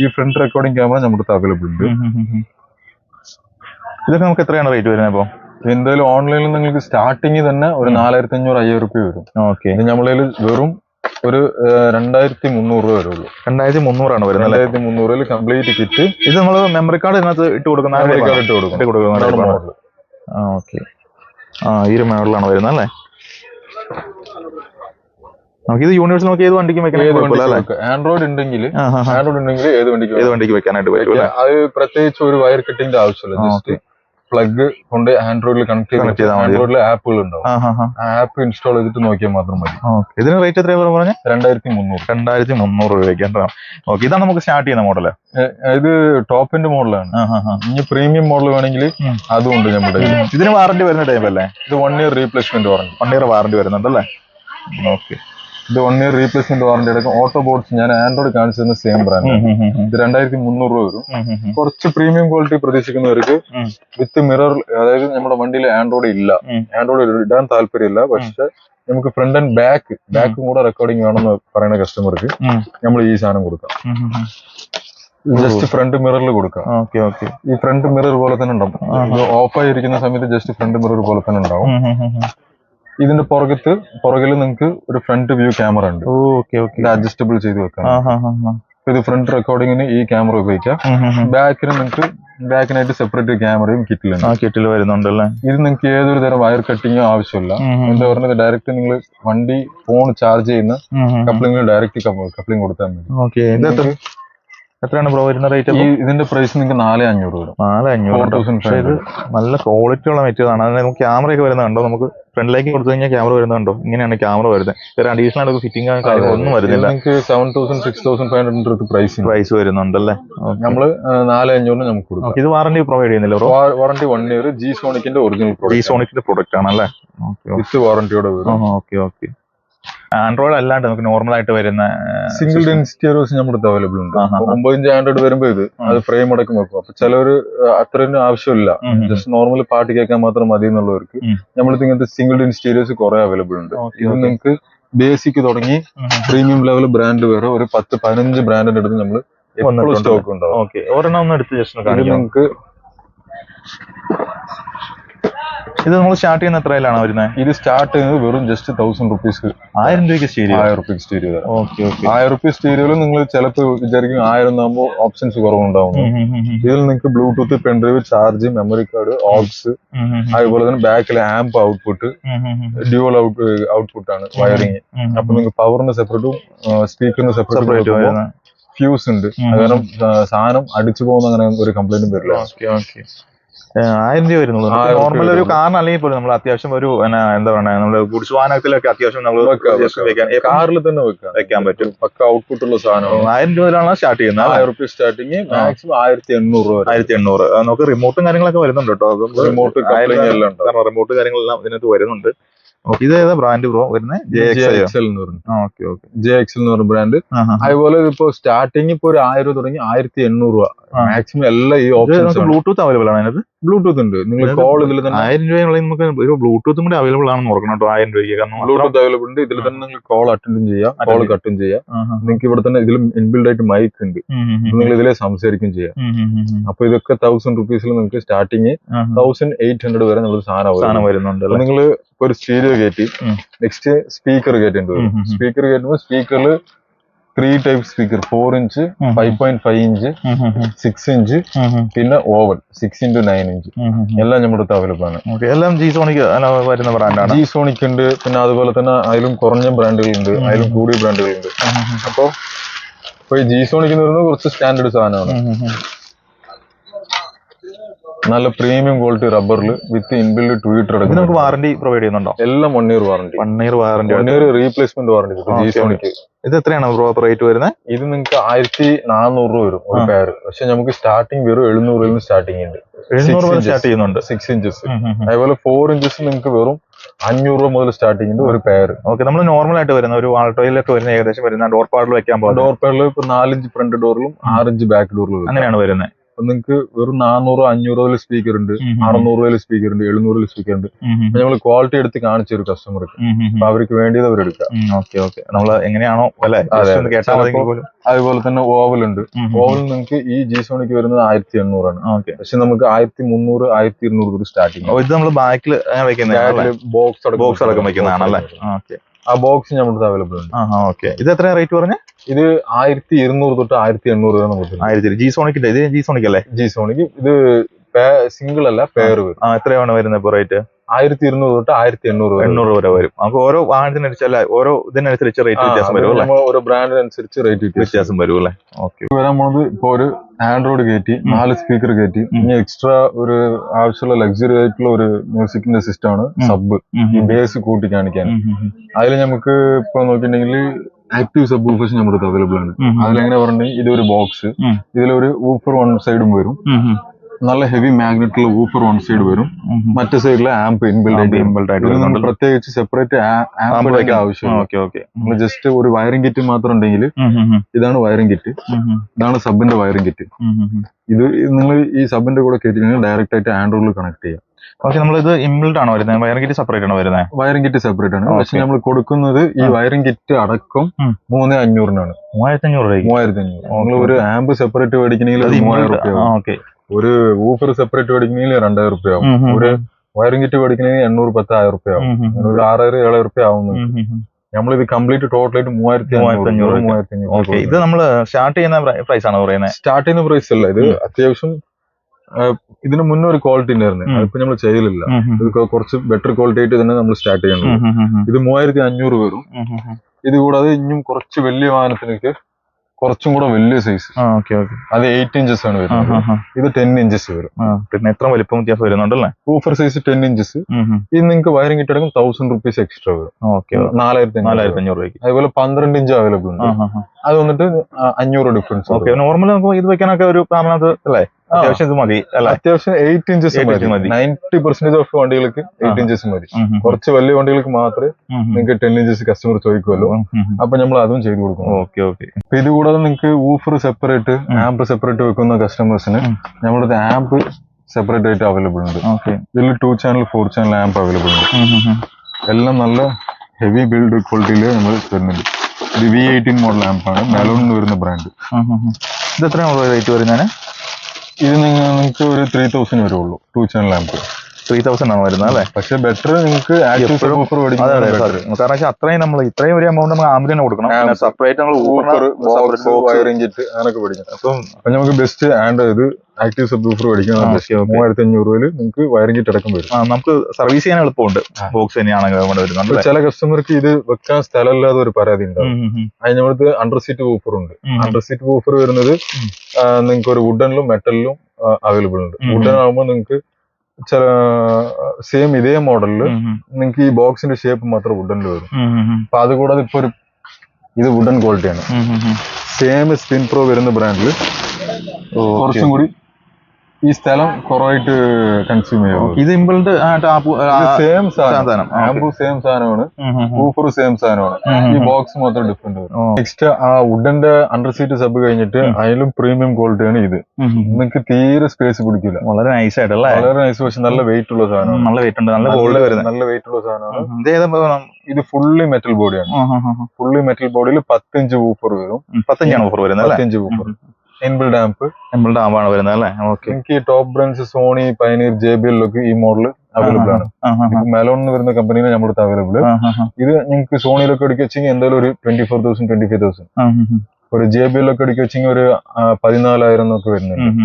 ഈ ഫ്രണ്ട് റെക്കോർഡിംഗ് ക്യാമറ നമ്മുടെ അടുത്ത് അവൈലബിൾ ഉണ്ട്. ഇതൊക്കെ നമുക്ക് എത്രയാണ് റേറ്റ് വരുന്നത് ഇപ്പോൾ എന്തായാലും ഓൺലൈനിൽ നിങ്ങൾക്ക് സ്റ്റാർട്ടിങ് തന്നെ ഒരു നാലായിരത്തി അഞ്ഞൂറ് അയ്യായിരം റുപ്യ വരും. ഓക്കെ നമ്മളതിൽ വെറും ഒരു രണ്ടായിരത്തി മുന്നൂറ് രൂപ വരുള്ളൂ. രണ്ടായിരത്തി മുന്നൂറാണ് വരുന്നത് രണ്ടായിരത്തി മുന്നൂറിൽ കംപ്ലീറ്റ് കിറ്റ് ഇത് നമ്മൾ മെമ്മറി കാർഡ് ഇതിനകത്ത് ഇട്ട് കൊടുക്കുന്ന മെമ്മറി കാർഡ് ഇട്ട് കൊടുക്കും കൊടുക്കുന്ന? ആ ഓക്കെ ആ ഈ ഒരു മോഡലാണ് വരുന്നത് അല്ലേ? നമുക്ക് ഇത് യൂണിവേഴ്സിൽ നമുക്ക് ഏത് വണ്ടിക്ക് വെക്കാൻ ആൻഡ്രോയിഡ് ഉണ്ടെങ്കിൽ. ആൻഡ്രോയിഡ് ഉണ്ടെങ്കിൽ ഏത് വണ്ടിക്ക് ഏത് വണ്ടിക്ക് വെക്കാനായിട്ട് പറ്റും അത് പ്രത്യേകിച്ച് ഒരു വയർ കട്ടിന്റെ ആവശ്യമില്ല ജസ്റ്റ് പ്ലഗ് കൊണ്ട് ആൻഡ്രോയിഡിൽ കണക്ട് ചെയ്ത്. ആൻഡ്രോയിഡിൽ ആപ്പുകൾ ഉണ്ടാവും. ആ ആപ്പ് ഇൻസ്റ്റാൾ ചെയ്തിട്ട് നോക്കിയാൽ മാത്രം മതി. ഇതിന് റേറ്റ് എത്രയാണ് പറഞ്ഞത് രണ്ടായിരത്തി മുന്നൂറ് രണ്ടായിരത്തി മുന്നൂറ് രൂപയ്ക്ക് ഓക്കെ ഇതാണ് നമുക്ക് സ്റ്റാർട്ട് ചെയ്യുന്ന മോഡൽ ഇത് ടോപ്പിന്റെ മോഡലാണ് ആ ഹാ ഹാ ഇനി പ്രീമിയം മോഡൽ വേണമെങ്കിൽ ഉണ്ട് നമ്മുടെ ഇതിന് വാറണ്ടി വരുന്ന ടൈം അല്ലേ? ഇത് one year replacement warranty one year warranty വരുന്നുണ്ടല്ലേ okay. ഇത് വൺ ഇയർ റീപ്ലേസ്മെന്റ് വാറണ്ടി എടുക്കും. ഓട്ടോ ബോർഡ്സ് ഞാൻ ആൻഡ്രോയിഡ് കാണിച്ചു തന്ന സെയിം ബ്രാൻഡ് ഇത് രണ്ടായിരത്തി മുന്നൂറ് രൂപ വരും. കുറച്ച് പ്രീമിയം ക്വാളിറ്റി പ്രതീക്ഷിക്കുന്നവർക്ക് വിത്ത് മിറർ അതായത് നമ്മുടെ വണ്ടിയിൽ ആൻഡ്രോയിഡ് ഇല്ല. ആൻഡ്രോയിഡ് ഇടാൻ താല്പര്യമില്ല. പക്ഷെ നമുക്ക് ഫ്രണ്ട് ആൻഡ് ബാക്ക് ബാക്കും കൂടെ റെക്കോർഡിംഗ് വേണമെന്ന് പറയുന്ന കസ്റ്റമർക്ക് നമ്മൾ ഈ സാധനം കൊടുക്കാം. ജസ്റ്റ് ഫ്രണ്ട് മിററിൽ കൊടുക്കാം. ഓക്കെ ഓക്കെ ഈ ഫ്രണ്ട് മിറർ പോലെ തന്നെ ഉണ്ടാവും. ഓഫ് ആയിരിക്കുന്ന സമയത്ത് ജസ്റ്റ് ഫ്രണ്ട് മിറർ പോലെ തന്നെ ഉണ്ടാവും. ഇതിന്റെ പുറകത്ത് പുറകിൽ നിങ്ങൾക്ക് ഒരു ഫ്രണ്ട് വ്യൂ ക്യാമറ ഉണ്ട്. ഓക്കെ ഓക്കെ അഡ്ജസ്റ്റബിൾ ചെയ്ത് വെക്കാം ഇത് ഫ്രണ്ട് റെക്കോർഡിങ്ങിന് ഈ ക്യാമറ ഉപയോഗിക്കാം. ബാക്കിന് നിങ്ങൾക്ക് ബാക്കിനായിട്ട് സെപ്പറേറ്റ് ക്യാമറയും കിറ്റിലുണ്ട് ആ കിറ്റിൽ വരുന്നുണ്ടല്ലേ? ഇത് നിങ്ങൾക്ക് ഏതൊരു തരം വയർ കട്ടിങ്ങോ ആവശ്യമില്ല. എന്താ പറയുന്നത് ഡയറക്റ്റ് നിങ്ങൾ വണ്ടി ഫോൺ ചാർജ് ചെയ്യുന്ന കപ്ലിംഗിൽ ഡയറക്റ്റ് കപ്ലിംഗ് കൊടുത്താൽ മതി. എത്രയാണ് ബ്രോ വരുന്ന റേറ്റ് ഈ ഇതിന്റെ പ്രൈസ് നിങ്ങൾക്ക് നാല് അഞ്ഞൂറ് വരും. നാല് അഞ്ഞൂറ് പക്ഷേ ഇത് നല്ല ക്വാളിറ്റി ഉള്ള മെറ്റീരിയൽ ആണ്. അതായത് നമുക്ക് ക്യാമറ ഒക്കെ വരുന്നുണ്ടോ നമുക്ക് ഫ്രണ്ടിലേക്ക് കൊടുത്തു കഴിഞ്ഞാൽ ക്യാമറ വരുന്നുണ്ടോ ഇങ്ങനെയാണ് ക്യാമറ വരുന്നത്. വേറെ അഡീഷണൽ ആയിട്ട് ഫിറ്റിംഗ് കാര്യങ്ങളൊന്നും വരുന്നില്ല. നിങ്ങൾക്ക് seven thousand six thousand five hundred price price വരുന്നുണ്ടല്ലേ? അല്ലേ നമ്മൾ നാല് അഞ്ഞൂറിന് നമുക്ക് കൊടുക്കാം. ഇത് വാറണ്ടി പ്രൊവൈഡ് ചെയ്യുന്നില്ല bro warranty one year G സോണിക്കിന്റെ original product G സോണിക്കിന്റെ പ്രൊഡക്റ്റ് ആണല്ലേ? അല്ലേ വിത്ത് വാറണ്ടിയോടെ വരും. ഓക്കെ ഓക്കെ ആൻഡ്രോയിഡ് അല്ലാണ്ട് നമുക്ക് നോർമൽ ആയിട്ട് വരുന്ന സിംഗിൾ ഡെൻസിറ്റി നമ്മുടെ അടുത്ത് അവൈലബിൾ ഉണ്ട്. ആഹാ. അപ്പൊ ഒമ്പത് ഇഞ്ച് ആൻഡ്രോയിഡ് വരുമ്പോ ഇത് അത് ഫ്രെയിം അടക്കം വെക്കും. അപ്പൊ ചിലവർ അത്രയും ആവശ്യമില്ല. ജസ്റ്റ് നോർമൽ പാട്ട് കേൾക്കാൻ മാത്രം മതി എന്നുള്ളവർക്ക് നമ്മളിത് നമ്മളടുത്ത് ഇങ്ങനത്തെ സിംഗിൾ ഇൻസ്റ്റീരിയേഴ്സ് കുറെ അവൈലബിൾ ഉണ്ട്. ഇത് നിങ്ങൾക്ക് ബേസിക് തുടങ്ങി പ്രീമിയം ലെവൽ ബ്രാൻഡ് വരെ ഒരു പത്ത് പതിനഞ്ച് ബ്രാൻഡിന്റെ അടുത്ത് നമ്മൾ സ്റ്റോക്ക് ഉണ്ടാവും. ഓക്കെ ഒരെണ്ണം ഒന്ന് എടുത്ത് ജസ്റ്റ് നിങ്ങൾക്ക് ഇത് നമ്മൾ സ്റ്റാർട്ട് ചെയ്യുന്ന എത്രയിലാണ് വരുന്നത് ഇത് സ്റ്റാർട്ട് ചെയ്യുന്നത് വെറും ജസ്റ്റ് തൗസൻഡ് റുപ്പീസ് ആയിരം രൂപയ്ക്ക് സ്റ്റീരിയോ ആയിരം റുപ്പീസ് സ്റ്റീരിയോ ഓക്കെ ഓക്കെ ആയിരം റുപ്പീസ് സ്റ്റീരിയോയിൽ നിങ്ങൾ ചിലപ്പോൾ വിചാരിക്കും ആയിരം ആകുമ്പോൾ ഓപ്ഷൻസ് കുറവുണ്ടാവും ഇതിൽ നിങ്ങൾക്ക് Bluetooth pendrive charge memory card aux അതുപോലെ തന്നെ ബാക്കിൽ amp output dual out output ആണ് വയറിങ് അപ്പൊ നിങ്ങൾക്ക് പവറിന് സെപ്പറേറ്റും സ്പീക്കറിന് സെപ്പറേറ്റ് ഫ്യൂസ് ഉണ്ട്. കാരണം സാധനം അടിച്ചു പോകുന്ന അങ്ങനെ ഒരു കംപ്ലൈന്റും വരില്ല. ഓക്കെ ഓക്കെ ആയിരം രൂപ വരുന്നുള്ളൂ. നോർമൽ ഒരു. കാറിന് അല്ലെങ്കിൽ പോലും നമ്മൾ അത്യാവശ്യം ഒരു എന്താ പറയുക നമ്മൾ ഗുഡ്സ് വാഹനത്തിലൊക്കെ അത്യാവശ്യം നമ്മൾ കാറിൽ തന്നെ വെക്കാം. വെക്കാൻ പറ്റും. പക്ക ഔട്ട്പുട്ട് ഉള്ള സാധനം ആയിരം രൂപയിലാണ് സ്റ്റാർട്ട് ചെയ്യുന്നത് ആയിരം റുപ്പീസ് സ്റ്റാർട്ടിങ് മാക്സിമം ആയിരത്തി എണ്ണൂറ് രൂപ ആയിരത്തി എണ്ണൂറ് നമുക്ക് റിമോട്ടും കാര്യങ്ങളൊക്കെ വരുന്നുണ്ട് കേട്ടോ. റിമോട്ട് കാര്യങ്ങളെല്ലാം എല്ലാം കാരണം റിമോട്ട് കാര്യങ്ങളെല്ലാം ഇതിനകത്ത് വരുന്നുണ്ട്. ഇത് ഏതാ ബ്രാൻഡ് ബ്രോ വരുന്നത് ജെ എക്സ് എൽ എന്ന് പറഞ്ഞു ജെ എക്സ് എൽ എന്ന് പറഞ്ഞ ബ്രാൻഡ് അതുപോലെ ഇപ്പോ സ്റ്റാർട്ടിങ് ഇപ്പൊ ഒരു ആയിരം രൂപ തുടങ്ങി ആയിരത്തി എണ്ണൂറ് രൂപ. മാക്സിമം എല്ലാ ഈ ഓപ്ഷൻസ് ബ്ലൂടൂത്ത് അവൈലബിൾ ആണ്. അതിനകത്ത് ബ്ലൂടൂത്ത് ഉണ്ട്. നിങ്ങൾ കോൾ ഇതിൽ തന്നെ ആയിരം രൂപയുള്ള നമുക്ക് ഒരു ബ്ലൂടൂത്തും കൂടി അവൈലബിൾ ആണെന്ന് ഓർക്കണം കേട്ടോ ആയിരം രൂപയ്ക്ക്. കാരണം ബ്ലൂടൂത്ത് അവൈലബിൾ ഉണ്ട്. ഇതിൽ തന്നെ നിങ്ങൾ കോൾ അറ്റൻഡും ചെയ്യാം. കോൾ. കട്ടും ചെയ്യാം. നിങ്ങൾക്ക് ഇവിടെ തന്നെ ഇതിലും ഇൻബിൽഡ് ആയിട്ട് മൈക്ക് ഉണ്ട്. നിങ്ങൾ ഇതിലെ സംസാരിക്കും ചെയ്യാം. അപ്പൊ ഇതൊക്കെ തൗസൻഡ് റുപ്പീസിൽ നിങ്ങൾക്ക് സ്റ്റാർട്ടിങ്. തൗസൻഡ് എയ്റ്റ് ഹൺഡ്രഡ് വരെ നിങ്ങൾ സാധനം വരുന്നുണ്ട്. അല്ലേ? നിങ്ങൾ ഒരു സ്റ്റീരിയോ കയറ്റി നെക്സ്റ്റ് സ്പീക്കർ കയറ്റേണ്ടി വരും. സ്പീക്കർ കയറ്റുമ്പോൾ സ്പീക്കറിൽ three type speaker four inch five point five inch six inch പിന്നെ oval six into nine inch എല്ലാം നമ്മുടെ അടുത്ത് അവൈലബിൾ ആണ്. എല്ലാം ജി സോണിക്ക് വരുന്ന ബ്രാൻഡാണ് ജി സോണിക് ഉണ്ട് പിന്നെ അതുപോലെ തന്നെ അതിലും കുറഞ്ഞ ബ്രാൻഡുകളുണ്ട് അതിലും കൂടിയ ബ്രാൻഡുകളുണ്ട് അപ്പൊ ഇപ്പൊ ജി സോണിക് എന്ന് പറയുന്നത് കുറച്ച് സ്റ്റാൻഡേർഡ് സാധനമാണ്. നല്ല പ്രീമിയം ക്വാളിറ്റി റബ്ബറിൽ വിത്ത് ഇൻബിൽഡ് ട്വീറ്റർ നമുക്ക് വാറണ്ടി പ്രൊവൈഡ് ചെയ്യുന്നുണ്ടോ? എല്ലാം one year warranty one year warranty one year replacement warranty G Sonic ഇത് എത്രയാണ് ബ്രോ റേറ്റ് വരുന്നത്? ഇത് നിങ്ങൾക്ക് ആയിരത്തി നാനൂറ് രൂപ വരും ഒരു. പെയർ പക്ഷെ നമുക്ക് സ്റ്റാർട്ടിങ് വെറും എഴുന്നൂറ് നിന്ന് സ്റ്റാർട്ടിങ് ഉണ്ട്. എഴുന്നൂറ് സ്റ്റാർട്ട് ചെയ്യുന്നുണ്ട്. സിക്സ് ഇഞ്ചസ് അതേപോലെ ഫോർ ഇഞ്ചസ് നിങ്ങൾക്ക് വെറും അഞ്ഞൂറ് രൂപ മുതൽ സ്റ്റാർട്ടിങ് ഉണ്ട് ഒരു പെയർ ഓക്കെ നമ്മൾ നോർമൽ ആയിട്ട് വരുന്ന ഒരു ആൾട്ടോയിലൊക്കെ വരുന്ന ഏകദേശം വരുന്ന ഡോർ പാഡിൽ വെക്കാൻ പോകുന്നത്. ഡോർ പാഡിൽ ഇപ്പൊ നാലഞ്ച് ഫ്രണ്ട് ഡോറിലും ആറഞ്ച് ബാക്ക് ഡോറിലും അങ്ങനെയാണ് വരുന്നത്. നിങ്ങൾക്ക് വെറും നാനൂറോ അഞ്ഞൂറോ സ്പീക്കർ ഉണ്ട് അറുന്നൂറ് രൂപയിൽ സ്പീക്കർ ഉണ്ട് എഴുന്നൂറ് രൂപയിൽ സ്പീക്കർ ഉണ്ട്. നമ്മൾ ക്വാളിറ്റി എടുത്ത് കാണിച്ചു ഒരു കസ്റ്റമർക്ക് അപ്പൊ അവർക്ക് വേണ്ടിയത് അവരെടുക്കാം ഓക്കെ ഓക്കെ. നമ്മൾ എങ്ങനെയാണോ അല്ലെ? അതുപോലെ തന്നെ ഓവൽ ഉണ്ട്. ഓവൽ നിങ്ങൾക്ക് ഈ ജി സോണിക്ക് വരുന്നത് ആയിരത്തി എണ്ണൂറാണ് ഓക്കെ. പക്ഷെ നമുക്ക് ആയിരത്തി മുന്നൂറ് ആയിരത്തി ഇരുന്നൂറ് സ്റ്റാർട്ടിങ് ഇത് നമ്മൾ ബാക്കിൽ ബോക്സ് ബോക്സ് അടക്കം വെക്കുന്നതാണല്ലേ? ഓക്കെ. ആ ബോക്സ് നമ്മുടെ അവൈലബിൾ ഉണ്ട്. ആ ഓക്കെ ഇത് എത്ര റേറ്റ് പറഞ്ഞ? ഇത് ആയിരത്തി ഇരുന്നൂറ് തൊട്ട് ആയിരത്തി എണ്ണൂറ് വരെ നമുക്ക് ആയിരത്തി ജി സോണിക്കിന്റെ ഇത് ജി സോണിക് അല്ലേ? ജി സോണിക്ക് ഇത് സിംഗിൾ അല്ല പെയർ വരും. ആ എത്രയാണ് വരുന്നത് ഇപ്പൊ റേറ്റ് ആയിരത്തി ഇരുന്നൂറ് തൊട്ട് ആയിരത്തി എണ്ണൂറ് എണ്ണൂറ് വരെ വരും. നമുക്ക് ഓരോ വാഹനത്തിനനുസരിച്ച് അല്ല ഓരോ ഇതിനനുസരിച്ച് റേറ്റ് വ്യത്യാസം വരും അല്ലേ ഓരോ ബ്രാൻഡിനനുസരിച്ച് റേറ്റ് വ്യത്യാസം. വരും അല്ലേ ഓക്കെ വരാൻ പോണത് ഇപ്പൊ ഒരു ആൻഡ്രോയിഡ് കയറ്റി. നാല് സ്പീക്കർ കയറ്റി. ഇനി എക്സ്ട്രാ ഒരു ആവശ്യമുള്ള ലക്സറി ആയിട്ടുള്ള ഒരു മ്യൂസിക്കിന്റെ സിസ്റ്റം ആണ്. സബ് ഈ ബേസ് കൂട്ടി കാണിക്കാൻ. അതിൽ നമുക്ക് ഇപ്പൊ നോക്കിയിട്ടുണ്ടെങ്കിൽ ആക്റ്റീവ് സബ് ഊഫേഴ്സ് നമ്മുടെ അടുത്ത് അവൈലബിൾ ആണ്. അതിലെങ്ങനെ പറഞ്ഞിട്ടുണ്ടെങ്കിൽ ഇതൊരു ബോക്സ്. ഇതിലൊരു ഊഫർ വൺ സൈഡും വരും. നല്ല ഹെവി മാഗ്നറ്റുള്ള ഊപ്പർ വൺ സൈഡ് വരും. മറ്റു സൈഡിലെ ആംപ് ഇൻബിൽഡ്. ഇൻബിൾട്ട് ആയിട്ട് പ്രത്യേകിച്ച് സെപ്പറേറ്റ് ആംപ് ആവശ്യം ആവശ്യമില്ല ഓക്കെ ഓക്കെ നമ്മൾ ജസ്റ്റ് ഒരു വയറിംഗ് കിറ്റ് മാത്രം ഉണ്ടെങ്കിൽ ഇതാണ് വയറിംഗ് കിറ്റ് ഇതാണ് സബിന്റെ വയറിംഗ് കിറ്റ് ഇത് നിങ്ങൾ ഈ സബിന്റെ കൂടെ കയറ്റിക്കഴിഞ്ഞാൽ ഡയറക്റ്റ് ആയിട്ട് ആൻഡ്രോയിഡിൽ കണക്ട് ചെയ്യാം. പക്ഷെ നമ്മൾ ഇത് ഇംബിൾഡ് ആണോ വരുന്നത്? വയറിംഗ് കിറ്റ് സെപ്പറേറ്റ് ആണോ വരുന്നത്? വയറിംഗ് കിറ്റ് സെപ്പറേറ്റ് ആണ്. പക്ഷെ നമ്മൾ കൊടുക്കുന്നത് ഈ വയറിംഗ് കിറ്റ് അടക്കം. മൂന്ന് അഞ്ഞൂറിനാണ്. മൂവായിരത്തി അഞ്ഞൂറ് മൂവായിരത്തി അഞ്ഞൂറ് നമ്മൾ ഒരു ആംബ് സെപ്പറേറ്റ് മേടിക്കണമെങ്കിൽ അത് മൂവായിരം ഓക്കെ ഒരു ഊഫർ സെപ്പറേറ്റ് മേടിക്കണമെങ്കിൽ രണ്ടായിരം റുപ്യ ആവും. ഒരു വയറിംഗ് കിറ്റ് മേടിക്കണമെങ്കിൽ എണ്ണൂറ് പത്തായിരം റുപ്യ ആവും. ഒരു ആറായിരം ഏഴായിരം റുപ്യ ആവുന്നു നമ്മളിത് കംപ്ലീറ്റ് ടോട്ടലായിട്ട് മൂവായിരത്തി മൂവായിരത്തി അഞ്ഞൂറ് മൂവായിരത്തി അഞ്ഞൂറ് ഇത് നമ്മൾ സ്റ്റാർട്ട് ചെയ്യുന്ന പ്രൈസ് ആണോ പറയുന്നത് സ്റ്റാർട്ട് ചെയ്യുന്ന പ്രൈസ് അല്ല. ഇത് അത്യാവശ്യം ഇതിന് മുന്നേ ഒരു ക്വാളിറ്റി ഉണ്ടായിരുന്നു. അതിപ്പോ നമ്മൾ ചെയ്യലില്ല. ഇത് കുറച്ച് ബെറ്റർ ക്വാളിറ്റി ആയിട്ട് തന്നെ നമ്മൾ സ്റ്റാർട്ട് ചെയ്യണം ഇത് മൂവായിരത്തി അഞ്ഞൂറ് വരും. ഇത് കൂടാതെ ഇനിയും കുറച്ച് വലിയ വാഹനത്തിനൊക്കെ കുറച്ചും കൂടെ വലിയ സൈസ് അത് എയ്റ്റ് ഇഞ്ചസ് ആണ് വരുന്നത്. ഇത് ടെൻ ഇഞ്ചസ് വരും. പിന്നെ എത്ര വലിപ്പം വ്യത്യാസം വരുന്നുണ്ടല്ലേ? ഓഫർ സൈസ് ടെൻ ഇഞ്ചസ് ഇത് നിങ്ങൾക്ക് വയറിംഗ് കിട്ടടക്കം തൗസൻഡ് റുപ്പീസ് എക്സ്ട്രാ വരും. നാലായിരത്തി നാലായിരത്തി അഞ്ഞൂറ് രൂപയ്ക്ക്. അതുപോലെ പന്ത്രണ്ട് ഇഞ്ച് അവൈലബിൾ ഉണ്ട്. അത് വന്നിട്ട് അഞ്ഞൂറ് ഡിഫറൻസ് ഓക്കെ നോർമലി നമുക്ക് ഇത് വെക്കാനൊക്കെ ഒരു കാരണത്ത് അല്ലേ? അത്യാവശ്യം ഇത് മതി അല്ല? അത്യാവശ്യം എയ്റ്റ് ഇഞ്ചസ് മതി. നയന്റി പെർസെന്റേജ് ഓഫ് വണ്ടികൾക്ക് എയ്റ്റ് ഇഞ്ചസ് മതി. കുറച്ച് വലിയ വണ്ടികൾക്ക് മാത്രമേ നിങ്ങൾക്ക് ടെൻ ഇഞ്ചസ് കസ്റ്റമർ ചോദിക്കുമല്ലോ അപ്പൊ നമ്മൾ അതും ചെയ്തു കൊടുക്കും ഓക്കെ ഓക്കെ. അപ്പൊ ഇത് കൂടാതെ നിങ്ങൾക്ക് ഊഫർ സെപ്പറേറ്റ് ആംപ് സെപ്പറേറ്റ് വെക്കുന്ന കസ്റ്റമേഴ്സിന് നമ്മളത് നമ്മുടെ ആംപ് സെപ്പറേറ്റ് ആയിട്ട് അവൈലബിൾ ഉണ്ട്. ഓക്കെ. ഇതിൽ two channel four channel amp available ഉണ്ട്. എല്ലാം നല്ല ഹെവി ബിൽഡ് ക്വാളിറ്റിയിൽ നമ്മൾ തരുന്നുണ്ട്. ഇത് വി എയ്റ്റീൻ മോഡൽ ആംപ് ആണ്. മെലോൺ വരുന്ന ബ്രാൻഡ് ഇത് എത്രയാണ് റേറ്റ് വരുന്നതിന് ഇത് നിങ്ങൾ നിങ്ങൾക്ക് ഒരു ത്രീ തൗസൻഡ് വരുള്ളൂ. Two channel amp three thousand ആണ് വരുന്നത് അല്ലേ? പക്ഷെ ബെറ്റർ നിങ്ങൾക്ക് എപ്പോഴും അതെ. കാരണം വെച്ചാൽ അത്രയും നമ്മൾ ഇത്രയും ഒരു എമൗണ്ട് നമ്മൾ ആംബുലൻസ് കൊടുക്കണം. സെപ്പറേറ്റ് നമ്മൾ അപ്പം നമുക്ക് ബെസ്റ്റ് ആൻഡ് ഇത് ആക്റ്റീവ് സബ് ബൂഫർ okay. മൂവായിരത്തി അഞ്ഞൂറ് രൂപയിൽ നിങ്ങൾക്ക് വയറിംഗ് കിറ്റ് അടക്കം വരും. നമുക്ക് സർവീസ് ചെയ്യാൻ എളുപ്പമുണ്ട്. ബോക്സ് തന്നെയാണ് ഗവൺമെന്റ് വരുന്നത് ചില കസ്റ്റമർക്ക് ഇത് വെക്കാൻ സ്ഥലമില്ലാതെ ഒരു പരാതി ഉണ്ടാവും ഉം, ഉം, ഉം. അതിന് നമ്മളത് അണ്ടർ സീറ്റ് ബൂഫർ ഉണ്ട്. അണ്ടർ സീറ്റ് ബൂഫർ വരുന്നത് നിങ്ങൾക്ക് ഒരു വുഡനിലും മെറ്റലിലും അവൈലബിൾ ഉണ്ട്. വുഡൻ ആകുമ്പോൾ നിങ്ങൾക്ക് ചില സെയിം ഇതേ മോഡലിൽ. നിങ്ങൾക്ക് ഈ ബോക്സിന്റെ ഷേപ്പ് മാത്രം വുഡനിൽ വരും. അപ്പൊ അത് കൂടാതെ ഇപ്പൊ ഒരു ഇത് വുഡൻ ക്വാളിറ്റിയാണ്. സെയിം സ്പിൻ പ്രോ വരുന്ന ബ്രാൻഡിൽ. കുറച്ചും കൂടി ഈ സ്ഥലം കുറവായിട്ട് കൺസ്യൂം ചെയ്യും ഇത് ഇമ്പിൾഡ് സെയിം സാധനം. ആംബു സെയിം സാധനമാണ്. ഊഫർ സെയിം സാധനമാണ്. ഈ ബോക്സ് മാത്രം ഡിഫറെന്റ് വരും നെക്സ്റ്റ് ആ വുഡന്റെ അണ്ടർ സീറ്റ് സബ് കഴിഞ്ഞിട്ട്. അതിലും പ്രീമിയം ക്വാളിറ്റിയാണ് ഇത്. നിങ്ങൾക്ക് തീരെ സ്പേസ് പിടിക്കില്ല. വളരെ നൈസ് ആയിട്ടുള്ള വളരെ നൈസ് പക്ഷെ നല്ല വെയിറ്റ് ഉള്ള സാധനമാണ്. നല്ല വെയിറ്റ് ഉണ്ട്. നല്ല ഗോൾഡ് വരുന്നത്. നല്ല വെയിറ്റ് ഉള്ള സാധനമാണ്. ഇത് ഫുള്ളി മെറ്റൽ ബോഡിയാണ്. ഫുള്ളി മെറ്റൽ ബോഡിയിൽ പത്തിഞ്ച് ഊഫർ വരും. പത്തഞ്ചാണ് ഊഫർ വരുന്നത് പത്തിഞ്ച് woofer inbuilt amp inbuilt amp ആണ് വരുന്നത് അല്ലേ? ഓക്കെ ഈ top brands Sony Pioneer J B എല്ലൊക്കെ ഈ മോഡൽ അവൈലബിൾ ആണ്. മെലോൺ എന്ന് വരുന്ന കമ്പനിയിൽ നമ്മുടെ അടുത്ത് അവൈലബിൾ ഇത് നിങ്ങൾക്ക് സോണിയിലൊക്കെ എടുക്കുക വെച്ചെങ്കിൽ എന്തായാലും ഒരു twenty four thousand twenty five thousand ഒരു ജെ ബി എല്ലൊക്കെ എടുക്കുക വെച്ചെങ്കിൽ ഒരു പതിനാലായിരം ഒക്കെ വരുന്നുണ്ട്.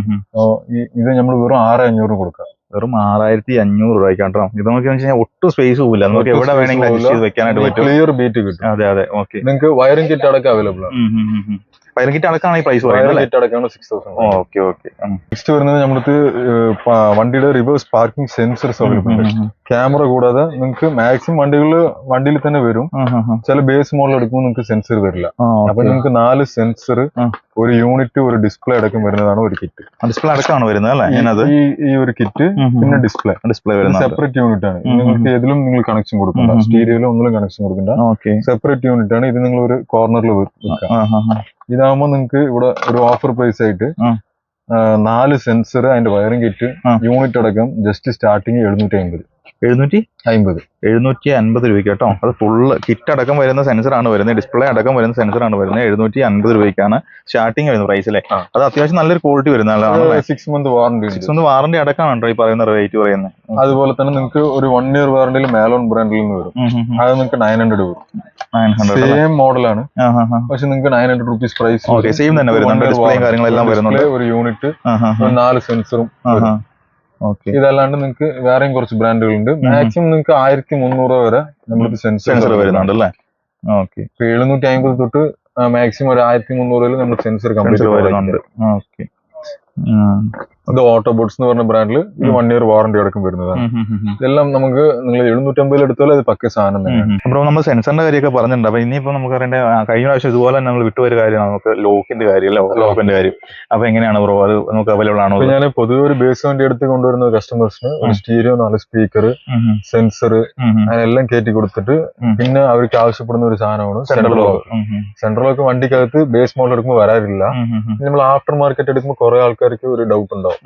ഇത് നമ്മൾ വെറും ആറ് അഞ്ഞൂറ് കൊടുക്കാം. വെറും ആറായിരത്തി അഞ്ഞൂറ് രൂപയ്ക്കാട്ടോ ഇത് നോക്കി കഴിഞ്ഞാൽ ഒട്ടും സ്പേസ് പോകില്ല നമുക്ക് എവിടെ വേണമെങ്കിലും അഡ്ജസ്റ്റ് ചെയ്ത് വെക്കാനായിട്ട് പറ്റും. ക്ലിയർ ബീറ്റ് കിട്ടും. അതെ അതെ. ഓക്കെ നിങ്ങൾക്ക് വയറിംഗ് കിറ്റ് അടക്കം അവൈലബിൾ ആണ്. പതിനഞ്ചിട്ട് അടക്കമാണ് ഈ പ്രൈസ് പറയുന്നത് kit അടക്കമാണ് six thousand okay okay next വരുന്നത് നമ്മൾക്ക് വണ്ടിയുടെ reverse parking sensor available camera കൂടാതെ നിങ്ങൾക്ക് മാക്സിമം വണ്ടികളിൽ വണ്ടിയിൽ തന്നെ വരും. ചില ബേസ് മോഡൽ എടുക്കുമ്പോൾ നിങ്ങൾക്ക് സെൻസർ വരില്ല. അപ്പൊ നിങ്ങൾക്ക് നാല് സെൻസർ ഒരു യൂണിറ്റ് ഒരു ഡിസ്പ്ലേ അടക്കം വരുന്നതാണ് ഒരു കിറ്റ് ഡിസ്പ്ലേ അടക്കമാണ് വരുന്നത് അല്ലേ? ഞാനത് ഈ ഒരു കിറ്റ് പിന്നെ ഡിസ്പ്ലേ ഡിസ്പ്ലേ വരുന്നത് സെപ്പറേറ്റ് യൂണിറ്റ് ആണ്. നിങ്ങൾക്ക് ഏതിലും നിങ്ങൾ കണക്ഷൻ കൊടുക്കണ്ട. സ്റ്റീരിയോയിലും ഒന്നിലും കണക്ഷൻ കൊടുക്കണ്ട. സെപ്പറേറ്റ് യൂണിറ്റ് ആണ്. ഇത് നിങ്ങൾ ഒരു കോർണറിൽ വെക്കാം. ഇതാകുമ്പോൾ നിങ്ങൾക്ക് ഇവിടെ ഒരു ഓഫർ പ്രൈസ് ആയിട്ട് നാല് സെൻസർ അതിന്റെ വയറിംഗ് കിറ്റ് യൂണിറ്റ് അടക്കം ജസ്റ്റ് സ്റ്റാർട്ടിങ് എഴുന്നൂറ്റി അമ്പത് എഴുന്നൂറ്റി അമ്പത് എഴുന്നൂറ്റി അൻപത് രൂപയ്ക്ക് കേട്ടോ. അത് ഫുള്ള് കിറ്റ് അടക്കം വരുന്ന സെൻസർ ആണ് വരുന്നത്. ഡിസ്പ്ലേ അടക്കം വരുന്ന സെൻസർ ആണ് വരുന്നത്. എഴുന്നൂറ്റി അൻപത് രൂപയ്ക്കാണ് സ്റ്റാർട്ടിങ് വരുന്നത് പ്രൈസ് അല്ലേ അത് അത്യാവശ്യം നല്ലൊരു ക്വാളിറ്റി വരുന്നതാണ് six month warranty six month warranty അടക്കമാണ് ഈ പറയുന്ന റേറ്റ് പറയുന്നത്? അതുപോലെ തന്നെ നിങ്ങൾക്ക് ഒരു വൺ ഇയർ വാറണ്ടിയിൽ മേലോൺ ബ്രാൻഡിൽ നിന്ന് വരും. അത് നിങ്ങൾക്ക് നയൻ ഹൺഡ്രഡ് വരും. സെയിം മോഡലാണ് പക്ഷെ നിങ്ങൾക്ക് nine hundred rupees price same തന്നെ വരുന്നുണ്ട്. ഡിസ്പ്ലേയും കാര്യങ്ങളെല്ലാം വരുന്നുണ്ട്. ഒരു യൂണിറ്റ് നാല് സെൻസറും ഇതല്ലാണ്ട് നിങ്ങൾക്ക് വേറെയും കുറച്ച് ബ്രാൻഡുകളുണ്ട്. മാക്സിമം നിങ്ങൾക്ക് ആയിരത്തി മുന്നൂറ് വരെ നമ്മളിപ്പോ സെൻസർ വരുന്നുണ്ട് അല്ലേ? ഓക്കെ. ഇപ്പൊ എഴുന്നൂറ്റി അമ്പത് തൊട്ട് മാക്സിമം ഒരു ആയിരത്തി മുന്നൂറിൽ നമ്മൾ സെൻസർ സെൻസർ കംപ്ലീറ്റ് വരുന്നുണ്ട്. ഓക്കെ. ഇത് ഓട്ടോബോട്ട്സ് എന്ന് പറഞ്ഞ ബ്രാൻഡിൽ ഒരു. വൺ ഇയർ വാറണ്ടി അടക്കം വരുന്നതാണ്. ഇതെല്ലാം നമുക്ക് നിങ്ങൾ എഴുന്നൂറ്റമ്പതിൽ എടുത്താലും അത് പക്ക സാധനം തന്നെയാണ്. അപ്പൊ നമ്മൾ സെൻസറിന്റെ കാര്യമൊക്കെ പറഞ്ഞിട്ടുണ്ട്. അപ്പൊ ഇനിയിപ്പോ നമുക്ക് അറിയേണ്ട കഴിഞ്ഞ പ്രാവശ്യം ഇതുപോലെ തന്നെ നമ്മൾ വിട്ടുപോയ കാര്യമാണ്. നമുക്ക് ലോക്കിന്റെ കാര്യം അല്ലെ? ലോക്കിന്റെ കാര്യം. അപ്പൊ എങ്ങനെയാണ് ബ്രോ? അത് നമുക്ക് അവൈലബിൾ ആണോ ഞാൻ പൊതുവെ ഒരു ബേസ് വണ്ടി എടുത്ത് കൊണ്ടുവരുന്ന കസ്റ്റമേഴ്സിന് ഒരു. സ്റ്റീരിയോ നാല് സ്പീക്കർ സെൻസർ അതിനെല്ലാം കയറ്റി കൊടുത്തിട്ട് പിന്നെ അവർക്ക് ആവശ്യപ്പെടുന്ന ഒരു സാധനമാണ് സെൻട്രൽ ലോക്ക് സെൻട്രൽ ലോക്ക് വണ്ടിക്കകത്ത് ബേസ് മോഡൽ എടുക്കുമ്പോൾ വരാറില്ല. നമ്മൾ ആഫ്റ്റർ മാർക്കറ്റ് എടുക്കുമ്പോൾ കുറെ ആൾക്കാർക്ക് ഒരു ഡൗട്ട് ഉണ്ടാവും.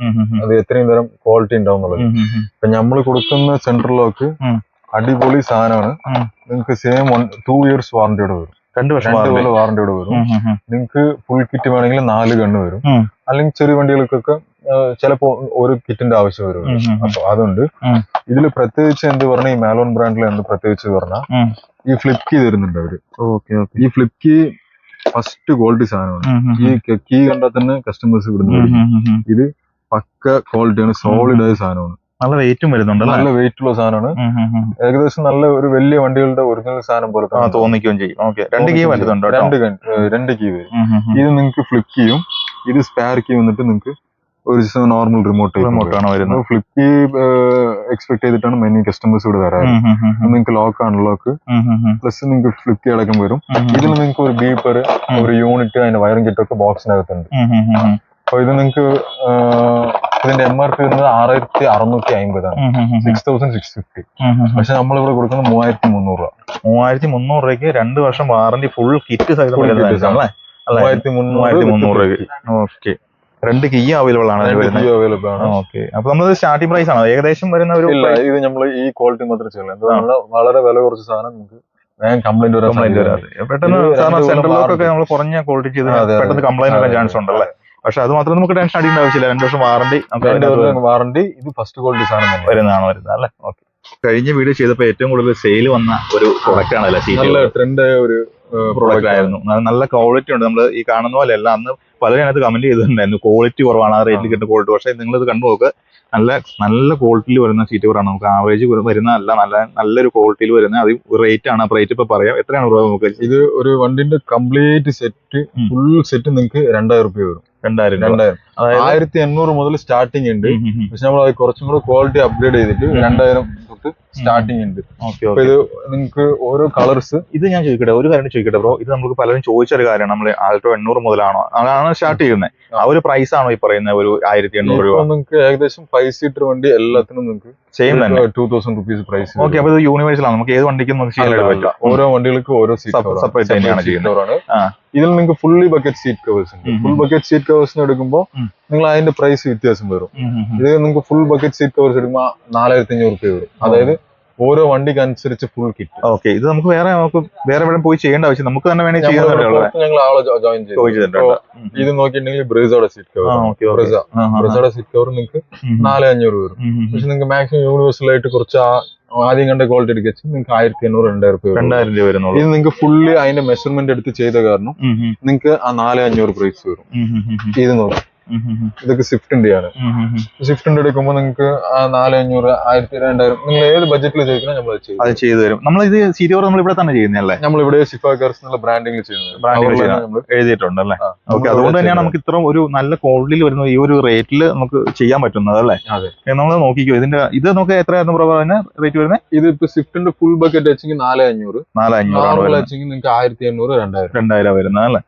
അത് എത്രയും തരം ക്വാളിറ്റി ഉണ്ടാവും എന്നുള്ളത്. ഇപ്പൊ നമ്മൾ കൊടുക്കുന്ന സെൻട്രൽ ലോക്ക് അടിപൊളി സാധനമാണ്. നിങ്ങൾക്ക് സെയിം വൺ ടു ഇയേഴ്സ് വാറന്റിയോടെ വരും. രണ്ട് വർഷം. വാറന്റിയോടെ വരും. നിങ്ങൾക്ക് ഫുൾ കിറ്റ് വേണമെങ്കിൽ നാല് ഗണ്ണ് വരും. അല്ലെങ്കിൽ ചെറിയ വണ്ടികൾക്കൊക്കെ ചിലപ്പോ ഒരു കിറ്റിന്റെ ആവശ്യം വരും. അപ്പൊ അതുണ്ട്. ഇതിൽ പ്രത്യേകിച്ച് എന്ത് പറഞ്ഞ ഈ മാലോൺ ബ്രാൻഡിൽ എന്ത് പ്രത്യേകിച്ച് പറഞ്ഞാൽ ഈ ഫ്ലിപ്പ് കീ തരുന്നുണ്ട് അവർ. ഈ ഫ്ലിപ്പ് കീ ഫസ്റ്റ് ക്വാളിറ്റി സാധനമാണ്. ഈ കീ കണ്ടാൽ തന്നെ കസ്റ്റമേഴ്സ് ഇവിടുന്ന് ഇത് പക്ക ക്വാളിറ്റിയാണ് സോളിഡ് ആയ സാധനമാണ്. നല്ല വെയിറ്റും വരുന്നുണ്ട് നല്ല വെയിറ്റ് ഉള്ള സാധനമാണ്. ഏകദേശം നല്ല ഒരു വലിയ വണ്ടികളുടെ ഒറിജിനൽ സാധനം പോലെ തോന്നിക്കുകയും ചെയ്യും. ഓക്കെ. രണ്ട് കീ വരുന്നുണ്ട് രണ്ട് രണ്ട് കീ വരും. ഇത് നിങ്ങൾക്ക് ഫ്ലിപ്പ് ചെയ്യും. ഇത് സ്പെയർ കീ വന്നിട്ട് നിങ്ങൾക്ക് ഒരു നോർമൽ റിമോട്ട് റിമോട്ട് ആണ് വരുന്നത്. ഫ്ലിപ്പ് കീ എക്സ്പെക്ട് ചെയ്തിട്ടാണ് മെനി കസ്റ്റമേഴ്സ് ഇവിടെ വരാറ്. നിങ്ങൾക്ക് ലോക്ക് അൺലോക്ക് പ്ലസ് നിങ്ങൾക്ക് ഫ്ലിപ്പ് കീ അടക്കം വരും. ഇതിൽ നിങ്ങൾക്ക് ഒരു ബീപ്പർ ഒരു യൂണിറ്റ് അതിന്റെ വയറിംഗ് കിട്ടൊക്കെ ബോക്സിനകത്തുണ്ട് അപ്പൊ ഇത് നിങ്ങൾക്ക് ഇതിന്റെ എം ആർ പി വരുന്നത് ആറായിരത്തി അറുന്നൂറ്റി അമ്പതാണ് സിക്സ് തൗസൻഡ് സിക്സ് ഫിഫ്റ്റി പക്ഷെ നമ്മൾ ഇവിടെ കൊടുക്കുന്നത് മൂവായിരത്തി മുന്നൂറ് രൂപ. മൂവായിരത്തി മുന്നൂറ് രൂപയ്ക്ക് രണ്ട് വർഷം വാറണ്ടി ഫുൾ കിറ്റ് സഹിതം മൂവായിരത്തി മൂവായിരത്തി മുന്നൂറ് രൂപയ്ക്ക്. ഓക്കെ. രണ്ട് കീ അവൈലബിൾ ആണ് അവൈലബിൾ ആണ്. ഓക്കെ. അപ്പൊ നമ്മൾ സ്റ്റാർട്ടിംഗ് പ്രൈസ് ആണ്. ഏകദേശം വരുന്ന ഒരു ഇല്ല ഇത് നമ്മൾ ഈ ക്വാളിറ്റി മാത്രം ചെയ്യുള്ളൂ എന്തുകൊണ്ടാണ് വളരെ വില കുറച്ച് സാധനം നമുക്ക് വേഗം കംപ്ലൈന്റ് കംപ്ലൈന്റ്. വരാതെ. പെട്ടെന്ന് സെന്റർ ലോക്കൊക്കെ നമ്മൾ കുറഞ്ഞ ക്വാളിറ്റി ചെയ്ത്. പെട്ടെന്ന് കംപ്ലൈന്റ് വരാൻ ചാൻസ്. ഉണ്ടല്ലേ? പക്ഷെ അത് മാത്രം നമുക്ക് ടെൻഷൻ അടിക്കേണ്ട ആവശ്യമില്ല. രണ്ട് വർഷം വാറണ്ടി വാറണ്ടി ഇത് ഫസ്റ്റ് ക്വാളിറ്റി സാധനം വരുന്നതാണ് വരുന്നത് അല്ലേ? ഓക്കെ കഴിഞ്ഞ വീഡിയോ ചെയ്തപ്പോൾ ഏറ്റവും കൂടുതൽ സെയിൽ വന്ന ഒരു പ്രൊഡക്റ്റ് ആണല്ലേ നല്ല ട്രെൻഡ് ഒരു പ്രോഡക്റ്റ് ആയിരുന്നു. നല്ല- ക്വാളിറ്റി ഉണ്ട്. നമ്മൾ ഈ കാണുന്ന പോലെ അല്ല. അന്ന് പലരും അതിനകത്ത് കമന്റ് ചെയ്തിട്ടുണ്ടായിരുന്നു. ക്വാളിറ്റി കുറവാണ്. ആ റേറ്റിൽ കിട്ടുന്ന ക്വാളിറ്റി പക്ഷേ നിങ്ങളിത് ഇത് കണ്ടു നോക്ക്. നല്ല നല്ല ക്വാളിറ്റിയിൽ വരുന്ന സീറ്റ് കവറാണ് നമുക്ക് ആവറേജ് വരുന്ന അല്ല. നല്ല നല്ലൊരു ക്വാളിറ്റിയിൽ വരുന്ന അത് റേറ്റ് ആണ്. റേറ്റ് ഇപ്പൊ പറയാം. എത്രയാണ് നമുക്ക്? ഇത് ഒരു വണ്ടിന്റെ കംപ്ലീറ്റ് സെറ്റ് ഫുൾ സെറ്റ് നിങ്ങൾക്ക് രണ്ടായിരം റുപ്യ വരും. രണ്ടായിരം രൂപ. ആയിരത്തി എണ്ണൂറ് മുതൽ സ്റ്റാർട്ടിംഗ് ഉണ്ട്. പക്ഷെ നമ്മൾ അത് കുറച്ചും കൂടെ ക്വാളിറ്റി അപ്ഗ്രേഡ് ചെയ്തിട്ട്. രണ്ടായിരം തൊട്ട് സ്റ്റാർട്ടിംഗ് ഉണ്ട്. ഇത് നിങ്ങൾക്ക് ഓരോ കളേഴ്സ് ഇത് ഞാൻ ചോദിക്കട്ടെ ഒരു കാര്യം ചോദിക്കട്ടെ ബ്രോ ഇത് നമുക്ക് പലരും ചോദിച്ചൊരു കാര്യമാണ്. നമ്മൾ ആൾട്ടോ എണ്ണൂറ് മുതലാണോ? അതാണ് സ്റ്റാർട്ട് ചെയ്യുന്നത് ആ. ഒരു പ്രൈസ് ആണോ ഈ പറയുന്നത് ഒരു ആയിരത്തി എണ്ണൂറ് രൂപ നിങ്ങൾക്ക് ഏകദേശം ഫൈവ് സീറ്റർ വണ്ടി എല്ലാത്തിനും നിങ്ങൾക്ക് സെയിം തന്നെ. Two thousand rupees price okay അപ്പൊ ഇത് യൂണിവേഴ്സൽ ആണ്. നമുക്ക് ഏത് വണ്ടിക്കും നമുക്ക് ചെയ്യാനായിട്ട് പറ്റില്ല ഓരോ വണ്ടികൾക്കും ഓരോ സീറ്റ് സെപ്പറേറ്റ് തന്നെയാണ് ചെയ്യുന്നത്. ഇതിൽ നിങ്ങൾക്ക് ഫുള്ളി ബക്കറ്റ് സീറ്റ് കവേഴ്സ് ഉണ്ട്. ഫുൾ ബക്കറ്റ് സീറ്റ് കവേഴ്സിന് എടുക്കുമ്പോൾ. നിങ്ങൾ അതിന്റെ പ്രൈസ് വ്യത്യാസം വരും. ഇത് നിങ്ങൾക്ക് ഫുൾ ബക്കറ്റ് സീറ്റ് കവർ എടുക്കുമ്പോൾ നാലായിരത്തി അഞ്ഞൂറ് രൂപ വരും. അതായത് ഓരോ വണ്ടിക്ക് അനുസരിച്ച് ഫുൾ കിറ്റ് ഓക്കെ ഇത് നമുക്ക് വേറെ നമുക്ക് വേറെ എവിടെ പോയി ചെയ്യേണ്ട ആവശ്യം നമുക്ക് തന്നെ വേണേ ചെയ്യാൻ ഞങ്ങൾ ആളെ ജോയിൻ ചെയ്തു. ഇത് നോക്കിയിട്ടുണ്ടെങ്കിൽ ബ്രിസോടെ സീറ്റ് കവർ ബ്രിസോടെ സീറ്റ് കവർ നിങ്ങൾക്ക് നാല് അഞ്ഞൂറ് വരും. പക്ഷെ നിങ്ങൾക്ക് മാക്സിമം യൂണിവേഴ്സൽ ആയിട്ട് കുറച്ച് ആദ്യം കണ്ട ക്വാളിറ്റി എടുക്കുക നിങ്ങൾക്ക് ആയിരത്തി എണ്ണൂറ് രണ്ടായിരം രൂപ രണ്ടായിരം രൂപ വരുന്നുള്ളൂ. ഇത് നിങ്ങൾക്ക് ഫുള്ള് അതിന്റെ മെഷർമെന്റ് എടുത്ത് ചെയ്ത കാരണം നിങ്ങൾക്ക് ആ നാല് അഞ്ഞൂറ് പ്രൈസ് വരും ഇത് നോക്കാം. ഇതൊക്കെ സ്വിഫ്റ്റ് ആണ്. സ്വിഫ്റ്റ് ഇന്ത്യ എടുക്കുമ്പോൾ നിങ്ങൾക്ക് നാല് അഞ്ഞൂറ് ആയിരത്തി രണ്ടായിരം നിങ്ങൾ ഏത് ബഡ്ജറ്റിൽ ചോദിക്കണം നമ്മൾ അത് ചെയ്തു തരും. നമ്മൾ ഇത് സീരിയോർ നമ്മൾ ഇവിടെ തന്നെ ചെയ്യുന്നല്ലേ നമ്മൾ ഇവിടെ ഷിഫ കാർസ് എന്നുള്ള ബ്രാൻഡിംഗ് ചെയ്യുന്നത്. ബ്രാൻഡിംഗ് എഴുതിയിട്ടുണ്ട് അല്ലേ ഓക്കേ ഓക്കെ അതുകൊണ്ട് തന്നെയാണ് നമുക്ക് ഇത്ര ഒരു നല്ല ക്വാളിറ്റിയിൽ വരുന്ന ഈ ഒരു റേറ്റിൽ നമുക്ക് ചെയ്യാൻ പറ്റുന്നത് അല്ലേ? അതെ. നമ്മൾ നോക്കിക്കോ ഇതിന്റെ ഇത് നമുക്ക് എത്രയായിരുന്നു പറഞ്ഞ റേറ്റ് വരുന്നത് ഇത് ഇപ്പൊ സ്വിഫ്റ്റിന്റെ ഫുൾ ബക്കറ്റ് വെച്ചെങ്കിൽ നാല് അഞ്ഞൂറ്. നാല് അഞ്ഞൂറ് വെച്ചെങ്കിൽ നിങ്ങൾക്ക് ആയിരത്തി എണ്ണൂറ് രണ്ടായിരം. രണ്ടായിരം വരുന്നത് അല്ലേ?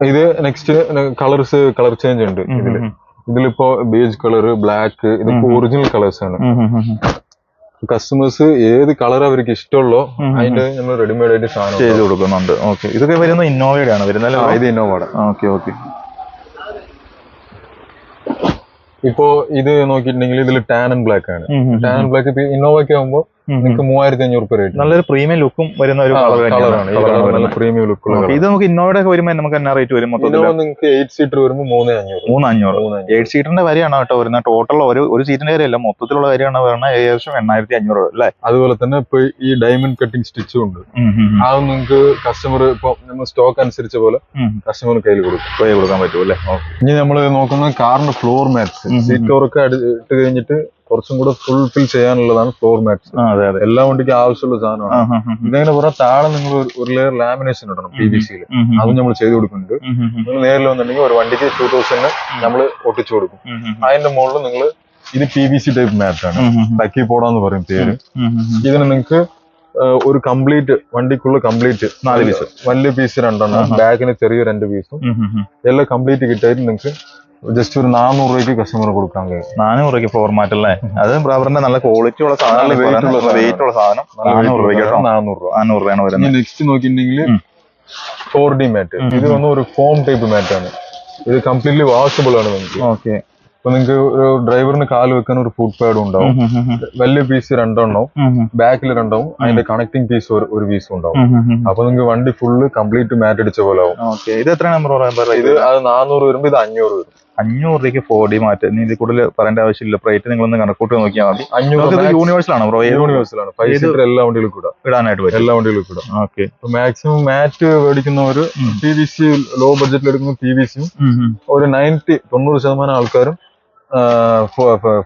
ഇത് നെക്സ്റ്റ് കളേഴ്സ് കളർ ചേഞ്ച് ഉണ്ട് ഇതിൽ. ഇതിലിപ്പോ ബേജ് കളർ ബ്ലാക്ക് ഇതൊക്കെ ഒറിജിനൽ കളേഴ്സ് ആണ്. കസ്റ്റമേഴ്സ് ഏത് കളർ അവർക്ക് ഇഷ്ടമുള്ളോ. അതിന്റെ നമ്മൾ റെഡിമെയ്ഡ് ആയിട്ട് സാധനം ചെയ്ത് കൊടുക്കുന്നുണ്ട്. ഓക്കെ ഇതൊക്കെ വരുന്ന ഇന്നോവയുടെ ആണ് വരുന്നത് ആ, ഇത് ഇന്നോവയുടെ ഓക്കെ ഓക്കെ ഇപ്പോ ഇത് നോക്കിയിട്ടുണ്ടെങ്കിൽ ഇതിൽ ടാൻ ആൻഡ് ബ്ലാക്ക് ആണ്. ടാൻ ആൻഡ് ബ്ലാക്ക് ഇപ്പൊ ഇന്നോവയ്ക്ക് ആകുമ്പോൾ നിങ്ങൾക്ക് മൂവായിരത്തി അഞ്ഞൂറ് രൂപ റേറ്റ് നല്ലൊരു പ്രീമിയം ലുക്കും വരുന്ന ഒരു കളറാണ് നല്ല പ്രീമിയം ലുക്ക് ഇത് നമുക്ക് ഇന്നോവയുടെ ഒക്കെ വരുമ്പോൾ നമുക്ക് എന്നാ റേറ്റ് വരും മൊത്തത്തിൽ നിങ്ങൾക്ക് എയ്റ്റ് സീറ്റർ വരുമ്പോൾ മൂന്ന് അഞ്ഞൂറ്. മൂന്ന് അഞ്ഞൂറ്. എയ്റ്റ് സീറ്ററിന്റെ വരെയാണ് കേട്ടോ വരുന്നത്. ടോട്ടൽ ഒരു ഒരു സീറ്റിന്റെ കാര്യമല്ല മൊത്തത്തിലുള്ള കാര്യമാണ് വരുന്നത്. ഏകദേശം എണ്ണായിരത്തി അഞ്ഞൂറ് അല്ലേ? അതുപോലെ തന്നെ ഇപ്പൊ ഈ ഡയമണ്ട് കട്ടിംഗ് സ്റ്റിച്ചും ഉണ്ട്. അത് നിങ്ങൾക്ക് കസ്റ്റമർ ഇപ്പൊ നമ്മൾ സ്റ്റോക്ക് അനുസരിച്ച പോലെ കസ്റ്റമർ കയ്യിൽ കൊടുക്കും. കൈ കൊടുക്കാൻ പറ്റും അല്ലേ? ഇനി നമ്മൾ നോക്കുന്നത് കാറിന്റെ ഫ്ലോർ മാറ്റ്സ്. സീറ്റ് കവറൊക്കെ ഇട്ട് കഴിഞ്ഞിട്ട് കുറച്ചും കൂടെ ഫുൾഫിൽ ചെയ്യാനുള്ളതാണ് ഫ്ലോർ മാറ്റ്സ് അതെ അതെ. എല്ലാ വണ്ടിക്കും ആവശ്യമുള്ള സാധനമാണ്. ഇതെങ്ങനെ പറഞ്ഞാൽ താഴെ നിങ്ങൾ ഒരു ലെയർ ലാമിനേഷൻ ഇടണം പി ബി സിയിൽ അതും നമ്മൾ ചെയ്ത് കൊടുക്കുന്നുണ്ട്. നിങ്ങൾ നേരിൽ വന്നിട്ടുണ്ടെങ്കിൽ ഒരു വണ്ടിക്ക് ടൂ തൗസൻഡ് നമ്മൾ ഒട്ടിച്ചു കൊടുക്കും. അതിന്റെ മുകളിൽ നിങ്ങൾ ഇത് P B C type mat ആണ്. ഉം, ഉം, ഉം, ടക്കി പോടാന്ന് പറയും പേര്. ഇതിന് നിങ്ങൾക്ക് ഒരു കംപ്ലീറ്റ് വണ്ടിക്കുള്ള കംപ്ലീറ്റ് നാല് പീസ് വലിയ പീസ് രണ്ടെണ്ണം ബാഗിന് ചെറിയ രണ്ട് പീസും. എല്ലാം കംപ്ലീറ്റ് കിട്ടായിട്ട് നിങ്ങൾക്ക് ജസ്റ്റ് ഒരു നാനൂറ് രൂപയ്ക്ക് കസ്റ്റമർ കൊടുക്കാൻ കഴിയും. നാനൂറ് രൂപയ്ക്ക് ഫോർമാറ്റ് അല്ലേ? അത് റബ്ബറിന്റെ നല്ല ക്വാളിറ്റി ഉള്ള സാധനം. വെയിറ്റ് ഉള്ള സാധനം. നാനൂറ് രൂപയ്ക്ക് നാനൂറ് രൂപ നാനൂറ് രൂപയാണ് വരുന്നത്. നെക്സ്റ്റ് നോക്കിയിട്ടുണ്ടെങ്കിൽ. ഫോർ ഡി മാറ്റ് ഇത് വന്ന് ഒരു ഫോം ടൈപ്പ് മാറ്റ് ആണ്. ഇത് കംപ്ലീറ്റ്ലി വാഷബിൾ ആണ് നിങ്ങൾക്ക്. ഓക്കെ. അപ്പൊ നിങ്ങൾക്ക് ഒരു ഡ്രൈവറിന് കാൽ വെക്കാൻ ഒരു ഫുഡ് പാഡും ഉണ്ടാവും. വലിയ പീസ് രണ്ടെണ്ണവും ബാക്കിൽ രണ്ടാവും അതിന്റെ കണക്ടിങ് പീസ് ഒരു പീസും ഉണ്ടാവും. അപ്പൊ നിങ്ങൾക്ക് വണ്ടി ഫുള്ള് കംപ്ലീറ്റ് മാറ്റ് അടിച്ച പോലെ ആവും. ഇത് എത്ര നമ്പർ ഇത് അത് നാനൂറ് വരുമ്പോ ഇത് അഞ്ഞൂറ് വരും. അഞ്ഞൂറ് രൂപയ്ക്ക് ഫോർ ഡി മാറ്റ്. ഇനി ഇതിൽ കൂടുതൽ പറയേണ്ട ആവശ്യമില്ല. നിങ്ങൾ ഒന്ന് കണക്കൂട്ട് നോക്കിയാൽ മതി. അഞ്ഞൂറ് യൂണിവേഴ്സൽ ആണ് ബ്രോ യൂണിവേഴ്സൽ ആണ്. ഫൈവ് ഏത് സീറ്റർ എല്ലാ വണ്ടികളും കൂടെ ഇടാനായിട്ട് എല്ലാ വണ്ടികളും കൂടെ ഓക്കെ മാക്സിമം മാറ്റ് മേടിക്കുന്നവർ പി വി സി ലോ ബഡ്ജറ്റിൽ എടുക്കുന്ന പി വി സിയും ഒരു നയന്റി തൊണ്ണൂറ് ശതമാനം ആൾക്കാരും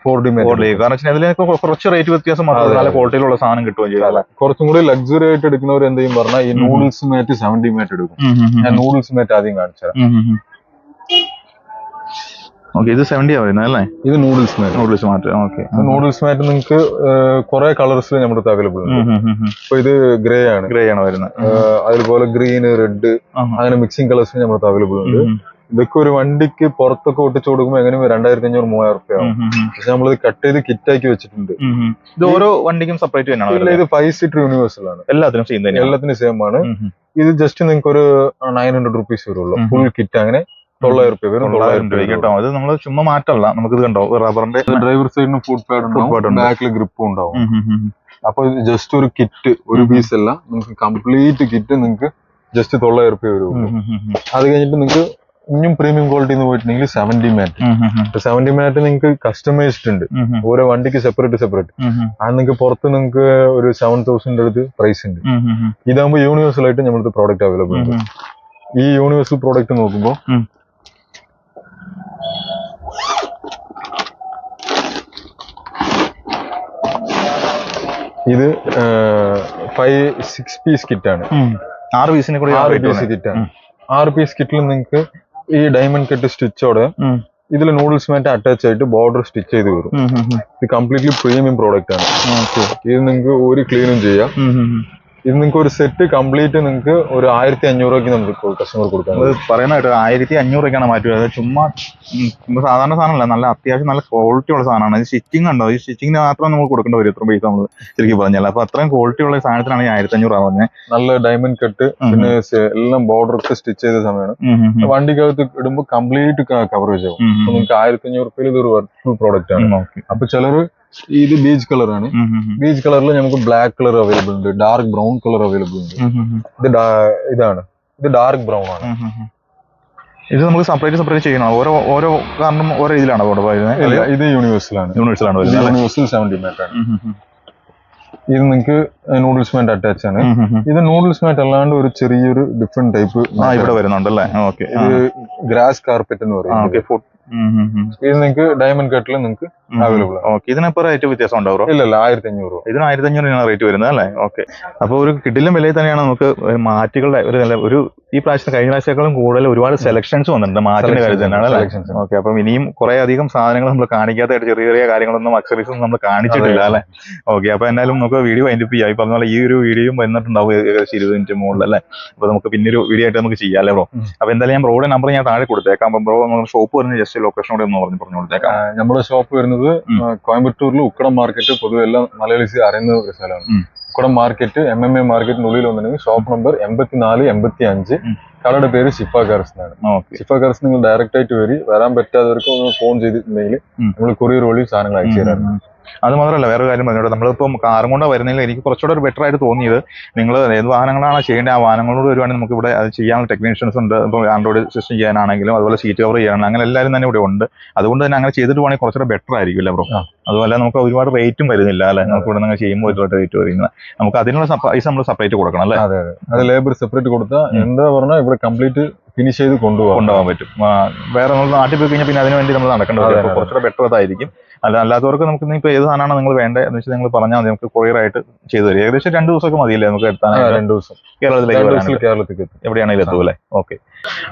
ഫോർ ഡി ഫോർ ഡി കാരണം വെച്ചാൽ കുറച്ച് റേറ്റ് വ്യത്യാസം മാത്രമേ നല്ല. ക്വാളിറ്റിയിലുള്ള സാധനം കിട്ടുകയും ചെയ്യും. അല്ലേ കുറച്ചും കൂടി ലക്സറി ആയിട്ട് എടുക്കുന്നവർ എന്ത് ചെയ്യും പറഞ്ഞാൽ ഈ. നൂഡിൽസ് മാറ്റ് സെവന്റി മാറ്റ് എടുക്കും. ഞാൻ നൂഡിൽസ് മാറ്റ് ആദ്യം കാണിച്ചത് ഓക്കെ ഇത് സെവന്റി ആ വരുന്നത് അല്ലേ? ഇത് noodles mat noodles mat okay noodles mat നിങ്ങൾക്ക് കുറെ കളേഴ്സിൽ നമ്മുടെ അടുത്ത് അവൈലബിൾ ഉണ്ട്. അപ്പൊ ഇത് ഗ്രേ ആണ്. ഗ്രേ ആണ് വരുന്നത്. അതുപോലെ ഗ്രീന് റെഡ് അങ്ങനെ മിക്സിംഗ് കളേഴ്സ് നമ്മുടെ അടുത്ത് അവൈലബിൾ ഉണ്ട്. ഇതൊക്കെ ഒരു വണ്ടിക്ക് പുറത്തൊക്കെ ഒട്ടിച്ചു കൊടുക്കുമ്പോൾ എങ്ങനെ രണ്ടായിരത്തി അഞ്ഞൂറ് മൂവായിരം റുപ്യ ആവും. പക്ഷെ നമ്മളിത് കട്ട് ചെയ്ത് കിറ്റ് ആക്കി വെച്ചിട്ടുണ്ട്. ഇത് ഓരോ വണ്ടിക്കും സെപ്പറേറ്റ് തന്നെയാണ് ഇത് ഫൈവ് സീറ്റർ യൂണിവേഴ്സൽ ആണ്. എല്ലാത്തിനും സെയിം എല്ലാത്തിനും സെയിം ആണ്. ഇത് ജസ്റ്റ് നിങ്ങൾക്ക് ഒരു നയൻ ഹൺഡ്രഡ് റുപ്പീസ് വരുള്ളൂ ഫുൾ കിറ്റ് അങ്ങനെ തൊള്ളായിരം റുപ്യ വരും തൊള്ളായിരം രൂപയ്ക്ക് കേട്ടോ അത് നമ്മൾ ചുമ്മാ മാറ്റല്ല നമുക്കിത് ഇത് കണ്ടോ റബ്ബറിന്റെ ഡ്രൈവർ സൈഡിന് ഫുഡ് പാഡ്. ബാക്കിൽ ഗ്രിപ്പും ഉണ്ടാവും. അപ്പൊ ജസ്റ്റ് ഒരു കിറ്റ് ഒരു. പീസ് അല്ല നിങ്ങൾക്ക് കംപ്ലീറ്റ് കിറ്റ് നിങ്ങൾക്ക് ജസ്റ്റ് തൊള്ളായിരം റുപ്യ വരും. അത് കഴിഞ്ഞിട്ട് നിങ്ങൾക്ക് ഇനിയും പ്രീമിയം ക്വാളിറ്റി എന്ന് പോയിട്ടുണ്ടെങ്കിൽ സെവന്റി മാറ്റ്. സെവന്റി മാറ്റ് നിങ്ങൾക്ക് കസ്റ്റമൈസ്ഡ് ഉണ്ട്. ഓരോ വണ്ടിക്ക് സെപ്പറേറ്റ് സെപ്പറേറ്റ്. അത് നിങ്ങൾക്ക് പുറത്ത് നിങ്ങൾക്ക് ഒരു സെവൻ തൗസൻഡ് അടുത്ത് പ്രൈസ് ഉണ്ട്. ഇതാകുമ്പോൾ യൂണിവേഴ്സൽ ആയിട്ട് നമ്മളത് പ്രോഡക്റ്റ് അവൈലബിൾ ഉണ്ട് ഈ യൂണിവേഴ്സൽ പ്രോഡക്റ്റ് നോക്കുമ്പോൾ ഇത് ഫൈവ് സിക്സ് പീസ് കിറ്റ് ആണ്. ഉം. ആറ് പീസിനെ കൂടി ആറ് പീസ് കിറ്റാണ് ആറ് പീസ് കിറ്റിൽ നിങ്ങൾക്ക് ഈ ഡയമണ്ട് കെട്ട് സ്റ്റിച്ചോടെ ഇതിൽ നൂഡിൽസ് മാറ്റ് അറ്റാച്ച് ആയിട്ട് ബോർഡർ സ്റ്റിച്ച് ചെയ്ത് വരും. ഇത് കംപ്ലീറ്റ്ലി പ്രീമിയം പ്രോഡക്റ്റ് ആണ്. ഇത് നിങ്ങൾക്ക് ഒരു ക്ലീനും ചെയ്യാം. ഇത് നിങ്ങൾക്ക് ഒരു സെറ്റ് കംപ്ലീറ്റ് നിങ്ങൾക്ക് ഒരു ആയിരത്തി അഞ്ഞൂറ് രൂപയ്ക്ക് നമുക്ക് കസ്റ്റമർ കൊടുക്കാൻ അത് പറയുന്ന കേട്ടോ ആയിരത്തി അഞ്ഞൂറൊക്കെയാണ് മാറ്റുക അത് ചുമ്മാ സാധാരണ സാധനമല്ല നല്ല അത്യാവശ്യം നല്ല ക്വാളിറ്റി ഉള്ള സാധനമാണ്. സ്റ്റിച്ചിങ് ഉണ്ടോ? ഈ സ്റ്റിച്ചിങ്ങിന് മാത്രം നമ്മൾ കൊടുക്കേണ്ടി വരും. ഇത്ര പൈസ നമ്മൾ ശരിക്കും പറഞ്ഞാൽ അപ്പൊ അത്രയും ക്വാളിറ്റി ഉള്ള സാധനത്തിനാണ് ഈ ആയിരത്തി അഞ്ഞൂറ് പറഞ്ഞത്. നല്ല ഡയമണ്ട് കട്ട് പിന്നെ എല്ലാം ബോർഡർ ഒക്കെ സ്റ്റിച്ച് ചെയ്ത സമയമാണ്. വണ്ടിക്കകത്ത് ഇടുമ്പോൾ കംപ്ലീറ്റ് കവറേജ് ആവും നിങ്ങൾക്ക് ആയിരത്തി അഞ്ഞൂറ് രൂപയിൽ ഇതൊരു ഫുൾ പ്രോഡക്റ്റ് ആണ്. അപ്പൊ ചിലര് ഇത് ബീച്ച് കളർ ആണ്. ബീച്ച് കളറിൽ നമുക്ക് ബ്ലാക്ക് കളർ അവൈലബിൾ ഉണ്ട്. ഡാർക്ക് ബ്രൗൺ കളർ അവൈലബിൾ ഉണ്ട്. ഇത് ഇതാണ്. ഇത് ഡാർക്ക് ബ്രൗൺ ആണ്. ഇത് നമുക്ക് സെപ്പറേറ്റ് സെപ്പറേറ്റ് ചെയ്യണം. ഓരോ ഓരോ കാരണം ഓരോ ഇതിലാണ് ഇല്ല, ഇത് യൂണിവേഴ്സൽ ആണ്. യൂണിവേഴ്സിലാണ് അല്ലേ? യൂണിവേഴ്സൽ സെവന്റി മാറ്റ് ആണ്. ഇത് നിങ്ങൾക്ക് നൂഡിൽസ് മാറ്റ് അറ്റാച്ച് ആണ്. ഇത് നൂഡിൽസ് മാറ്റ് അല്ലാണ്ട് ഒരു ചെറിയൊരു ഡിഫറെന്റ് ടൈപ്പ് ഇവിടെ വരുന്നുണ്ടല്ലേ ഓക്കെ. ഇത് ഗ്രാസ് കാർപ്പറ്റ് എന്ന് പറയും. ഇത് നിങ്ങൾക്ക് ഡയമണ്ട് കട്ടിൽ നിങ്ങൾക്ക് അവൈലബിൾ ഓക്കെ ഇതിനപ്പോൾ റേറ്റ് വ്യത്യാസം ഉണ്ടാവും ഇല്ല ഇല്ല ആയിരത്തി അഞ്ഞൂറ് രൂപ. ഇതിന് ആയിരത്തി അഞ്ഞൂറാണ് റേറ്റ് വരുന്നത് അല്ലേ? ഓക്കെ അപ്പോൾ ഒരു കിടിലും വിലയിൽ തന്നെയാണ് നമുക്ക് മാറ്റുകളുടെ ഒരു ഒരു ഈ പ്രാവശ്യം കഴിഞ്ഞ പ്രാവശ്യത്തേക്കാളും കൂടുതൽ ഒരുപാട് സെലക്ഷൻസ് വന്നിട്ടുണ്ട് മാറ്റിന്റെ കാര്യത്തിൽ തന്നെയാണ് ഓക്കെ അപ്പം ഇനിയും കുറെ അധികം സാധനങ്ങൾ നമ്മൾ കാണിക്കാത്തതായിട്ട് ചെറിയ ചെറിയ കാര്യങ്ങളൊന്നും അക്സറീസ് നമ്മൾ കാണിച്ചിട്ടില്ല അല്ലേ? ഓക്കെ അപ്പൊ എന്തായാലും നമുക്ക് വീഡിയോ വൈൻഡപ്പ് ചെയ്യാം. ഈ പറഞ്ഞ പോലെ ഈ ഒരു വീഡിയോയും വന്നിട്ടുണ്ടാവും ഏകദേശം ഇരുപത് മിനിറ്റ് മുകളിൽ അല്ലേ? അപ്പൊ നമുക്ക് പിന്നെ ഒരു വീഡിയോ ആയിട്ട് നമുക്ക് ചെയ്യാം അല്ലേ ബ്രോ. അപ്പൊ എന്തായാലും ഞാൻ ബ്രോയുടെ നമ്പർ ഞാൻ താഴെ കൊടുത്തേക്കാം. അപ്പം ബ്രോ ഷോപ്പ് വരുന്ന ജസ്റ്റ് ലൊക്കേഷൻ കൂടെ ഒന്ന് പറഞ്ഞു പറഞ്ഞു കൊടുത്തേക്കാം നമ്മുടെ ഷോപ്പ് വരുന്നത് കോയമ്പത്തൂരിൽ ഉക്കടം മാർക്കറ്റ് പൊതുവെ എല്ലാം മലയാളീസ് അറിയുന്ന ഒരു സ്ഥലമാണ്. Ukkadam market M M A മാർക്കറ്റിന്റെ ഉള്ളിൽ വന്നിട്ടുണ്ടെങ്കിൽ ഷോപ്പ് നമ്പർ എൺപത്തിനാല് എൺപത്തി അഞ്ച് കടയുടെ പേര് ഷിഫ കാർസ് എന്നാണ് ഷിഫ കാർസ് നിങ്ങൾ ഡയറക്റ്റ് ആയിട്ട് വരി വരാൻ പറ്റാത്തവർക്ക് ഒന്ന് ഫോൺ ചെയ്തിട്ടുണ്ടെങ്കിൽ. നമ്മൾ കൊറിയർ വഴി സാധനങ്ങൾ അയച്ചു തരാറുണ്ട്. അത് മാത്രമല്ല വേറെ കാര്യം പറഞ്ഞോട്ടെ. നമ്മളിപ്പം കാറും കൊണ്ട് വരുന്നതിൽ എനിക്ക് കുറച്ചുകൂടെ ഒരു ബെറ്റർ ആയിട്ട് തോന്നിയത് നിങ്ങൾ ഏത് വാഹനങ്ങളാണ് ചെയ്യേണ്ടത്? ആ വാഹനങ്ങളോട് വരുവാണെങ്കിൽ നമുക്ക് ഇവിടെ അത് ചെയ്യാനുള്ള ടെക്നീഷ്യൻസ് ഉണ്ട്. ഇപ്പോൾ ആൻഡ്രോയിഡ് സിസ്റ്റം ചെയ്യാനാണെങ്കിലും അതുപോലെ സീറ്റ് കവർ ചെയ്യാനാണെങ്കിലും അങ്ങനെ എല്ലാവരും തന്നെ ഇവിടെ ഉണ്ട്. അതുകൊണ്ട് തന്നെ അങ്ങനെ ചെയ്തിട്ട് വേണമെങ്കിൽ കുറച്ചുകൂടെ ബെറ്റർ ആയിരിക്കും അല്ലേ ബ്രോ. അതുപോലെ നമുക്ക് ഒരുപാട് റേറ്റും വരുന്നില്ല അല്ലേ? നമുക്ക് ഇവിടെ നിങ്ങൾ ചെയ്യുമ്പോൾ ഒരുപാട് റേറ്റ് വരുന്നത് നമുക്ക് അതിനുള്ള പൈസ നമ്മൾ സെപ്പറേറ്റ് കൊടുക്കണം അല്ലേ? അതെ ലേബർ സെപ്പറേറ്റ് കൊടുത്താൽ എന്താ പറഞ്ഞാൽ ഇവിടെ കംപ്ലീറ്റ് ഫിനിഷ് ചെയ്ത് കൊണ്ടുപോകാൻ കൊണ്ടുപോകാൻ പറ്റും. വേറെ നമ്മൾ നാട്ടിൽ പോയി കഴിഞ്ഞാൽ പിന്നെ അതിനുവേണ്ടി നമ്മൾ നടക്കേണ്ടത് കുറച്ചുകൂടെ ബെറ്റർ അതായിരിക്കും അല്ല അല്ലാത്തവർക്ക് നമുക്ക് ഇപ്പൊ ഏത് സാധനമാണ് നിങ്ങൾ വേണ്ടത് എന്ന് വെച്ചാൽ നിങ്ങൾ പറഞ്ഞാൽ മതി നമുക്ക് കൊറിയർ ആയിട്ട് ചെയ്തു തരും. ഏകദേശം രണ്ട് ദിവസമൊക്കെ മതിയല്ലേ നമുക്ക് എത്താൻ രണ്ട് ദിവസം. കേരളത്തിലേക്ക് കേരളത്തിലേക്ക് എത്തും. എവിടെയാണെങ്കിലും എത്തും അല്ലേ? ഓക്കെ.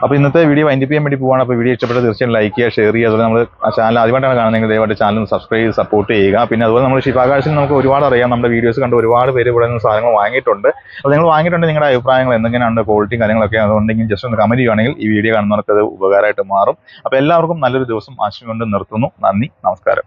അപ്പോൾ ഇന്നത്തെ വീഡിയോ വൈൻഡപ്പ് ചെയ്യാൻ വേണ്ടി പോവാണ്. അപ്പോൾ വീഡിയോ ഇഷ്ടപ്പെട്ട തീർച്ചയായും ലൈക്ക് ചെയ്യുക ഷെയർ ചെയ്യുക. അതുപോലെ നമ്മൾ ആ ചാനൽ ആദ്യമായിട്ടാണ് കാണുന്നത്. ദയവായിട്ട് ചാനൽ സബ്സ്ക്രൈബ് സപ്പോർട്ട് ചെയ്യുക. പിന്നെ അതുപോലെ നമ്മൾ ശിവാകാശിൽ നമുക്ക് ഒരുപാട് അറിയാം. നമ്മുടെ വീഡിയോസ് കണ്ട് ഒരുപാട് പേര് ഇവിടെ നിന്ന് സാധനങ്ങൾ വാങ്ങിയിട്ടുണ്ട്. അപ്പോൾ നിങ്ങൾ വാങ്ങിയിട്ടുണ്ട് നിങ്ങളുടെ അഭിപ്രായങ്ങൾ എന്തൊക്കെയാണ് ക്വാളിറ്റി കാര്യങ്ങളൊക്കെ അതുകൊണ്ടെങ്കിൽ ജസ്റ്റ് ഒന്ന് കമന്റ് ചെയ്യുകയാണെങ്കിൽ ഈ വീഡിയോ കാണുന്നവർക്ക് അത് ഉപകാരമായിട്ട് മാറും. അപ്പോൾ എല്ലാവർക്കും നല്ലൊരു ദിവസം ആശയം കൊണ്ട് നിർത്തുന്നു. നന്ദി നമസ്കാരം.